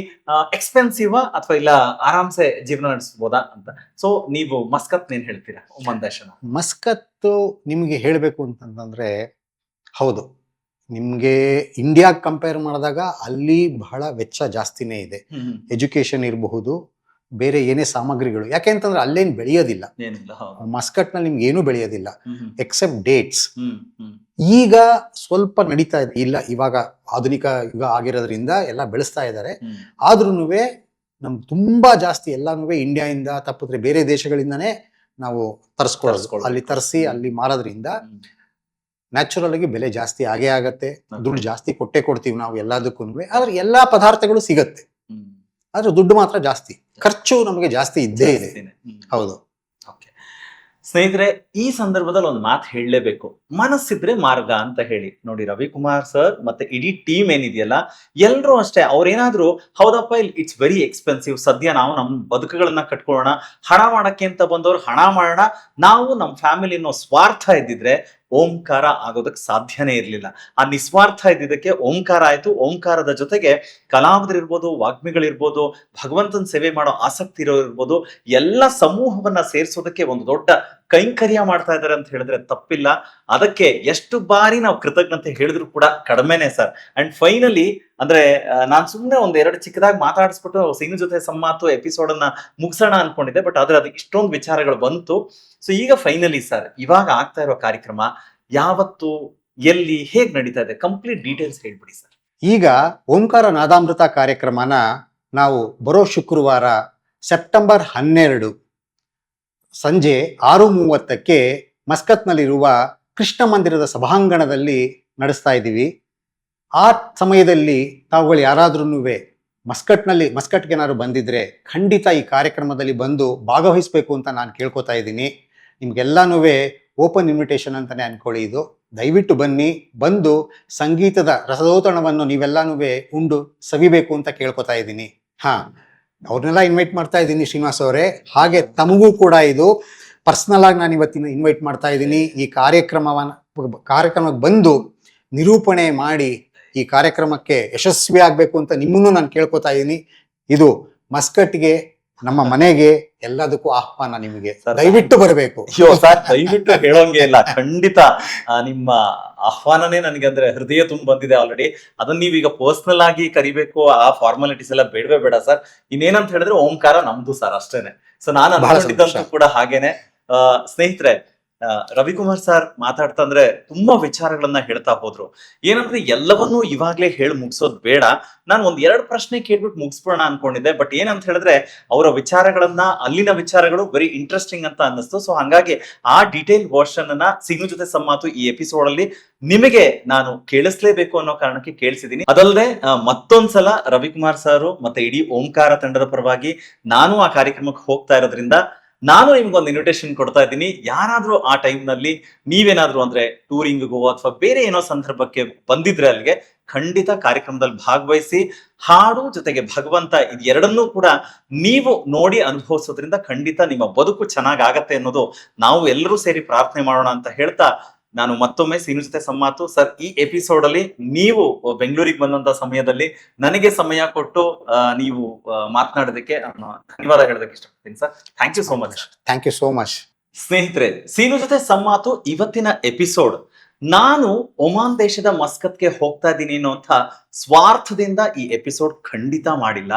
ಎಕ್ಸ್ಪೆನ್ಸಿವ್ ಅಥವಾ ಇಲ್ಲ ಆರಾಮ್ಸೆ ಜೀವನ ನಡೆಸಬಹುದಾ ಅಂತ. ಸೊ ನೀವು ಮಸ್ಕತ್ ಏನ್ ಹೇಳ್ತೀರಾ ಒಮ್ಮನ್ ಮಸ್ಕತ್ ಮಸ್ಕತ್ತು ನಿಮ್ಗೆ ಹೇಳಬೇಕು ಅಂತಂದ್ರೆ ಹೌದು. ನಿಮ್ಗೆ ಇಂಡಿಯಾ ಕಂಪೇರ್ ಮಾಡಿದಾಗ ಅಲ್ಲಿ ಬಹಳ ವೆಚ್ಚ ಜಾಸ್ತಿನೇ ಇದೆ. ಎಜುಕೇಶನ್ ಇರಬಹುದು ಬೇರೆ ಏನೇ ಸಾಮಗ್ರಿಗಳು. ಯಾಕೆ ಅಂತಂದ್ರೆ ಅಲ್ಲೇನು ಬೆಳೆಯೋದಿಲ್ಲ. ಮಸ್ಕಟ್ನಲ್ಲಿ ನಿಮ್ಗೆ ಏನೂ ಬೆಳೆಯೋದಿಲ್ಲ. ಎಕ್ಸೆಪ್ಟ್ ಡೇಟ್ಸ್ ಈಗ ಸ್ವಲ್ಪ ನಡೀತಾ ಇದೆ. ಇಲ್ಲ ಇವಾಗ ಆಧುನಿಕ ಯುಗ ಆಗಿರೋದ್ರಿಂದ ಎಲ್ಲ ಬೆಳೆಸ್ತಾ ಇದ್ದಾರೆ. ಆದ್ರೂ ನಮ್ಗೆ ತುಂಬಾ ಜಾಸ್ತಿ ಎಲ್ಲಾನು ಇಂಡಿಯಾದಿಂದ ತಪ್ಪಿದ್ರೆ ಬೇರೆ ದೇಶಗಳಿಂದಾನೇ ನಾವು ತರಿಸ್ಕೊಳ್ಳೋದು ಅಲ್ಲಿ ತರಿಸಿ ಅಲ್ಲಿ ಮಾರೋದ್ರಿಂದ. ನ್ಯಾಚುರಲ್ ಆಗಿ ಬೆಲೆ ಜಾಸ್ತಿ ಆಗೇ ಆಗತ್ತೆ. ದುಡ್ಡು ಜಾಸ್ತಿ ಕೊಟ್ಟೆ ಕೊಡ್ತೀವಿ ನಾವು ಎಲ್ಲದಕ್ಕೂ ಆದ್ರೆ ಎಲ್ಲಾ ಪದಾರ್ಥಗಳು ಸಿಗತ್ತೆ. ಆದ್ರೆ ದುಡ್ಡು ಮಾತ್ರ ಜಾಸ್ತಿ. ಖರ್ಚು ನಮಗೆ ಜಾಸ್ತಿ ಇದ್ದೇ ಇದೆ. ಹೌದು. ಸ್ನೇಹಿತರೆ ಈ ಸಂದರ್ಭದಲ್ಲಿ ಒಂದು ಮಾತು ಹೇಳಲೇಬೇಕು. ಮನಸ್ಸಿದ್ರೆ ಮಾರ್ಗ ಅಂತ ಹೇಳಿ. ನೋಡಿ ರವಿಕುಮಾರ್ ಸರ್ ಮತ್ತೆ ಇಡೀ ಟೀಮ್ ಏನಿದೆಯಲ್ಲ ಎಲ್ಲರೂ ಅಷ್ಟೇ ಅವ್ರೇನಾದ್ರೂ ಹೌದಪ್ಪ ಇಲ್ಲಿ ಇಟ್ಸ್ ವೆರಿ ಎಕ್ಸ್ಪೆನ್ಸಿವ್ ಸದ್ಯ ನಾವು ನಮ್ಮ ಬದುಕುಗಳನ್ನ ಕಟ್ಕೊಳ್ಳೋಣ ಹಣ ಮಾಡಕ್ಕೆ ಅಂತ ಬಂದವರು ಹಣ ಮಾಡೋಣ ನಾವು ನಮ್ಮ ಫ್ಯಾಮಿಲಿ ಅನ್ನೋ ಸ್ವಾರ್ಥ ಇದ್ದಿದ್ರೆ ಓಂಕಾರ ಆಗೋದಕ್ಕೆ ಸಾಧ್ಯನೇ ಇರಲಿಲ್ಲ. ಆ ನಿಸ್ವಾರ್ಥ ಇದ್ದಿದ್ದಕ್ಕೆ ಓಂಕಾರ ಆಯ್ತು. ಓಂಕಾರದ ಜೊತೆಗೆ ಕಲಾವಿದರಿರ್ಬೋದು ವಾಗ್ಮಿಗಳಿರ್ಬೋದು ಭಗವಂತನ ಸೇವೆ ಮಾಡೋ ಆಸಕ್ತಿ ಇರೋರು ಇರ್ಬೋದು, ಎಲ್ಲ ಸಮೂಹವನ್ನ ಸೇರಿಸೋದಕ್ಕೆ ಒಂದು ದೊಡ್ಡ ಕೈಂಕರ್ಯ ಮಾಡ್ತಾ ಇದ್ದಾರೆ ಅಂತ ಹೇಳಿದ್ರೆ ತಪ್ಪಿಲ್ಲ. ಅದಕ್ಕೆ ಎಷ್ಟು ಬಾರಿ ನಾವು ಕೃತಜ್ಞತೆ ಹೇಳಿದ್ರು ಕೂಡ ಕಡಿಮೆನೆ ಸರ್. ಅಂಡ್ ಫೈನಲಿ ಅಂದ್ರೆ ನಾನು ಸುಮ್ಮನೆ ಒಂದ್ ಎರಡು ಚಿಕ್ಕದಾಗಿ ಮಾತಾಡಿಸ್ಬಿಟ್ಟು ಸಿಂಗ್ ಜೊತೆ ಸಮ್ಮಾತು ಎಪಿಸೋಡ್ ಅನ್ನ ಮುಗಿಸೋಣ ಅನ್ಕೊಂಡಿದ್ದೆ ಬಟ್ ಆದ್ರೆ ಅದಕ್ಕೆ ಇಷ್ಟೊಂದು ವಿಚಾರಗಳು ಬಂತು. ಸೊ ಈಗ ಫೈನಲಿ ಸರ್, ಇವಾಗ ಆಗ್ತಾ ಇರೋ ಕಾರ್ಯಕ್ರಮ ಯಾವತ್ತು, ಎಲ್ಲಿ, ಹೇಗ್ ನಡೀತಾ ಇದೆ? ಕಂಪ್ಲೀಟ್ ಡೀಟೇಲ್ಸ್ ಹೇಳ್ಬಿಡಿ ಸರ್. ಈಗ ಓಂಕಾರ ನಾದಾಮೃತ ಕಾರ್ಯಕ್ರಮನ ನಾವು ಬರೋ ಶುಕ್ರವಾರ ಸೆಪ್ಟೆಂಬರ್ ಹನ್ನೆರಡು. ಸಂಜೆ ಆರು ಮೂವತ್ತಕ್ಕೆ ಮಸ್ಕತ್ನಲ್ಲಿರುವ ಕೃಷ್ಣ ಮಂದಿರದ ಸಭಾಂಗಣದಲ್ಲಿ ನಡೆಸ್ತಾ ಇದ್ದೀವಿ. ಆ ಸಮಯದಲ್ಲಿ ತಾವುಗಳು ಯಾರಾದ್ರೂ ಮಸ್ಕಟ್ನಲ್ಲಿ, ಮಸ್ಕಟ್ಗೆ ಏನಾದ್ರು ಬಂದಿದ್ರೆ ಖಂಡಿತ ಈ ಕಾರ್ಯಕ್ರಮದಲ್ಲಿ ಬಂದು ಭಾಗವಹಿಸಬೇಕು ಅಂತ ನಾನು ಕೇಳ್ಕೊತಾ ಇದ್ದೀನಿ. ನಿಮ್ಗೆಲ್ಲಾನು ಓಪನ್ ಇನ್ವಿಟೇಷನ್ ಅಂತಾನೆ ಅನ್ಕೊಳ್ಳಿ ಇದು. ದಯವಿಟ್ಟು ಬನ್ನಿ, ಬಂದು ಸಂಗೀತದ ರಸದೋತಣವನ್ನು ನೀವೆಲ್ಲನೂ ಉಂಡು ಸವಿಬೇಕು ಅಂತ ಕೇಳ್ಕೊತಾ ಇದ್ದೀನಿ. ಹಾ ಅವ್ರನ್ನೆಲ್ಲ ಇನ್ವೈಟ್ ಮಾಡ್ತಾ ಇದ್ದೀನಿ ಶ್ರೀನಿವಾಸ್ ಅವರೇ. ಹಾಗೆ ತಮಗೂ ಕೂಡ ಇದು ಪರ್ಸನಲ್ ಆಗಿ ನಾನು ಇವತ್ತಿನ ಇನ್ವೈಟ್ ಮಾಡ್ತಾ ಇದ್ದೀನಿ. ಈ ಕಾರ್ಯಕ್ರಮವನ್ನ, ಕಾರ್ಯಕ್ರಮಕ್ಕೆ ಬಂದು ನಿರೂಪಣೆ ಮಾಡಿ ಈ ಕಾರ್ಯಕ್ರಮಕ್ಕೆ ಯಶಸ್ವಿ ಆಗಬೇಕು ಅಂತ ನಿಮ್ಮನ್ನು ನಾನು ಕೇಳ್ಕೊತಾ ಇದ್ದೀನಿ. ಇದು ಮಸ್ಕಟ್ಗೆ ನಮ್ಮ ಮನೆಗೆ ಎಲ್ಲದಕ್ಕೂ ಆಹ್ವಾನ ನಿಮಗೆ. ದಯವಿಟ್ಟು ಬರಬೇಕು. ಅಯ್ಯೋ ಸರ್ ದಯವಿಟ್ಟು ಹೇಳೋಂಗೆ ಇಲ್ಲ. ಖಂಡಿತ ನಿಮ್ಮ ಆಹ್ವಾನನೇ ನನಗೆ ಅಂದ್ರೆ ಹೃದಯ ತುಂಬ ಬಂದಿದೆ ಆಲ್ರೆಡಿ ಅದನ್ನ ನೀವೀಗ ಪರ್ಸನಲ್ ಆಗಿ ಕರಿಬೇಕು ಆ ಫಾರ್ಮಾಲಿಟೀಸ್ ಎಲ್ಲ ಬೇಡವೇ ಬೇಡ ಸರ್. ಇನ್ನೇನಂತ ಹೇಳಿದ್ರೆ ಓಂಕಾರ ನಮ್ದು ಸರ್ ಅಷ್ಟೇನೆ. ಸೊ ನಾನು ಅನ್ಕೊಂಡಿದ್ದಂತೂ ಕೂಡ ಹಾಗೇನೆ. ಸ್ನೇಹಿತರೆ ರವಿಕುಮಾರ್ ಸರ್ ಮಾತಾಡ್ತಾ ಅಂದ್ರೆ ತುಂಬಾ ವಿಚಾರಗಳನ್ನ ಹೇಳ್ತಾ ಹೋದ್ರು. ಏನಂದ್ರೆ ಎಲ್ಲವನ್ನೂ ಇವಾಗ್ಲೇ ಹೇಳಿ ಮುಗಿಸೋದ್ ಬೇಡ. ನಾನು ಒಂದ್ ಎರಡು ಪ್ರಶ್ನೆ ಕೇಳ್ಬಿಟ್ಟು ಮುಗಿಸ್ಬೋಣ ಅನ್ಕೊಂಡಿದ್ದೆ. ಬಟ್ ಏನಂತ ಹೇಳಿದ್ರೆ ಅವರ ವಿಚಾರಗಳನ್ನ, ಅಲ್ಲಿನ ವಿಚಾರಗಳು ವೆರಿ ಇಂಟ್ರೆಸ್ಟಿಂಗ್ ಅಂತ ಅನ್ನಿಸ್ತು. ಸೊ ಹಂಗಾಗಿ ಆ ಡೀಟೇಲ್ ವರ್ಷನ್ ಅನ್ನ ಸಿಂಗು ಜೊತೆ ಸಮ್ಮಾತು ಈ ಎಪಿಸೋಡ್ ಅಲ್ಲಿ ನಿಮಗೆ ನಾನು ಕೇಳಿಸ್ಲೇಬೇಕು ಅನ್ನೋ ಕಾರಣಕ್ಕೆ ಕೇಳಿಸಿದೀನಿ. ಅದಲ್ಲದೆ ಮತ್ತೊಂದ್ಸಲ ರವಿಕುಮಾರ್ ಸರ್ ಮತ್ತೆ ಇಡೀ ಓಂಕಾರ ತಂಡದ ಪರವಾಗಿ ನಾನು ಆ ಕಾರ್ಯಕ್ರಮಕ್ಕೆ ಹೋಗ್ತಾ ಇರೋದ್ರಿಂದ ನಾನು ನಿಮ್ಗೊಂದು ಇನ್ವಿಟೇಷನ್ ಕೊಡ್ತಾ ಇದ್ದೀನಿ. ಯಾರಾದ್ರೂ ಆ ಟೈಮ್ನಲ್ಲಿ ನೀವೇನಾದ್ರೂ ಅಂದ್ರೆ ಟೂರಿಂಗ್ಗೋ ಅಥವಾ ಬೇರೆ ಏನೋ ಸಂದರ್ಭಕ್ಕೆ ಬಂದಿದ್ರೆ ಅಲ್ಲಿಗೆ ಖಂಡಿತ ಕಾರ್ಯಕ್ರಮದಲ್ಲಿ ಭಾಗವಹಿಸಿ. ಹಾಡು ಜೊತೆಗೆ ಭಗವಂತ ಇದು ಎರಡನ್ನೂ ಕೂಡ ನೀವು ನೋಡಿ ಅನುಭವಿಸೋದ್ರಿಂದ ಖಂಡಿತ ನಿಮ್ಮ ಬದುಕು ಚೆನ್ನಾಗಾಗತ್ತೆ ಅನ್ನೋದು ನಾವು ಎಲ್ಲರೂ ಸೇರಿ ಪ್ರಾರ್ಥನೆ ಮಾಡೋಣ ಅಂತ ಹೇಳ್ತಾ ನಾನು ಮತ್ತೊಮ್ಮೆ ಸೀನು ಜೊತೆ ಸಂಮಾತು ಸರ್ ಈ ಎಪಿಸೋಡ್ ಅಲ್ಲಿ ನೀವು ಬೆಂಗಳೂರಿಗೆ ಬಂದಂತ ಸಮಯದಲ್ಲಿ ನನಗೆ ಸಮಯ ಕೊಟ್ಟು ನೀವು ಮಾತನಾಡೋದಕ್ಕೆ ಧನ್ಯವಾದ ಹೇಳೋದಕ್ಕೆ ಇಷ್ಟಪಡ್ತೀನಿ sir. Thank you so much thank you so much ಸ್ನೇಹಿತರೆ ಸೀನು ಜೊತೆ ಸಂಮಾತು ಇವತ್ತಿನ ಎಪಿಸೋಡ್ ನಾನು ಒಮಾನ್ ದೇಶದ ಮಸ್ಕತ್ಗೆ ಹೋಗ್ತಾ ಇದ್ದೀನಿ ಅನ್ನೋಂಥ ಸ್ವಾರ್ಥದಿಂದ ಈ ಎಪಿಸೋಡ್ ಖಂಡಿತ ಮಾಡಿಲ್ಲ.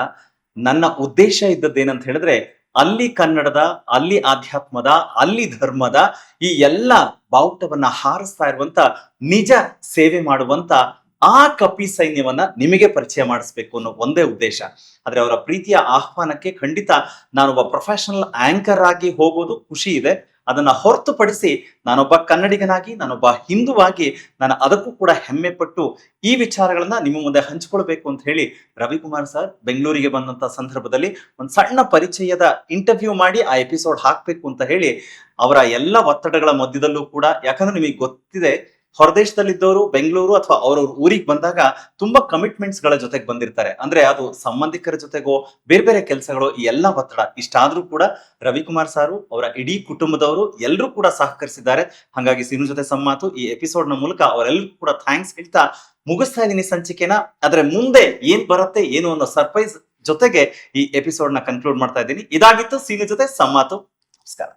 ನನ್ನ ಉದ್ದೇಶ ಇದ್ದದ್ದೇನಂತ ಹೇಳಿದ್ರೆ ಅಲ್ಲಿ ಕನ್ನಡದ, ಅಲ್ಲಿ ಆಧ್ಯಾತ್ಮದ, ಅಲ್ಲಿ ಧರ್ಮದ ಈ ಎಲ್ಲ ಬಾವುಟವನ್ನ ಹಾರಿಸ್ತಾ ಇರುವಂತ ನಿಜ ಸೇವೆ ಮಾಡುವಂತ ಆ ಕಪಿ ಸೈನ್ಯವನ್ನ ನಿಮಗೆ ಪರಿಚಯ ಮಾಡಿಸ್ಬೇಕು ಅನ್ನೋ ಒಂದೇ ಉದ್ದೇಶ. ಆದ್ರೆ ಅವರ ಪ್ರೀತಿಯ ಆಹ್ವಾನಕ್ಕೆ ಖಂಡಿತ ನಾನೊಬ್ಬ ಪ್ರೊಫೆಷನಲ್ ಆಂಕರ್ ಆಗಿ ಹೋಗೋದು ಖುಷಿ ಇದೆ. ಅದನ್ನ ಹೊರತುಪಡಿಸಿ ನಾನೊಬ್ಬ ಕನ್ನಡಿಗನಾಗಿ, ನಾನೊಬ್ಬ ಹಿಂದುವಾಗಿ ನಾನು ಅದಕ್ಕೂ ಕೂಡ ಹೆಮ್ಮೆ ಪಟ್ಟು ಈ ವಿಚಾರಗಳನ್ನ ನಿಮ್ಮ ಮುಂದೆ ಹಂಚಿಕೊಳ್ಬೇಕು ಅಂತ ಹೇಳಿ ರವಿಕುಮಾರ್ ಸರ್ ಬೆಂಗಳೂರಿಗೆ ಬಂದಂತ ಸಂದರ್ಭದಲ್ಲಿ ಒಂದು ಸಣ್ಣ ಪರಿಚಯದ ಇಂಟರ್ವ್ಯೂ ಮಾಡಿ ಆ ಎಪಿಸೋಡ್ ಹಾಕ್ಬೇಕು ಅಂತ ಹೇಳಿ ಅವರ ಎಲ್ಲ ಒತ್ತಡಗಳ ಮಧ್ಯದಲ್ಲೂ ಕೂಡ, ಯಾಕಂದ್ರೆ ನಿಮಗೆ ಗೊತ್ತಿದೆ ಹೊರದೇಶದಲ್ಲಿದ್ದವರು, ಬೆಂಗಳೂರು ಅಥವಾ ಅವ್ರವ್ರ ಊರಿಗೆ ಬಂದಾಗ ತುಂಬಾ ಕಮಿಟ್ಮೆಂಟ್ಸ್ಗಳ ಜೊತೆಗೆ ಬಂದಿರ್ತಾರೆ. ಅಂದ್ರೆ ಅದು ಸಂಬಂಧಿಕರ ಜೊತೆಗೋ, ಬೇರೆ ಬೇರೆ ಕೆಲಸಗಳು ಎಲ್ಲ ಒತ್ತಡ. ಇಷ್ಟಾದ್ರೂ ಕೂಡ ರವಿಕುಮಾರ್ ಸಾರು ಅವರ ಇಡೀ ಕುಟುಂಬದವರು ಎಲ್ಲರೂ ಕೂಡ ಸಹಕರಿಸಿದ್ದಾರೆ. ಹಾಗಾಗಿ ಸಿನಿಮಾ ಜೊತೆ ಸಂಮಾತು ಈ ಎಪಿಸೋಡ್ನ ಮೂಲಕ ಅವರೆಲ್ಲರೂ ಕೂಡ ಥ್ಯಾಂಕ್ಸ್ ಹೇಳ್ತಾ ಮುಗಿಸ್ತಾ ಇದ್ದೀನಿ ಸಂಚಿಕೆನ. ಆದ್ರೆ ಮುಂದೆ ಏನ್ ಬರುತ್ತೆ, ಏನು ಅನ್ನೋ ಸರ್ಪ್ರೈಸ್ ಜೊತೆಗೆ ಈ ಎಪಿಸೋಡ್ನ ಕನ್ಕ್ಲೂಡ್ ಮಾಡ್ತಾ ಇದ್ದೀನಿ ಇದಾಗಿತ್ತು ಸೀನು ಜೊತೆ ಸಂಮಾತು ನಮಸ್ಕಾರ.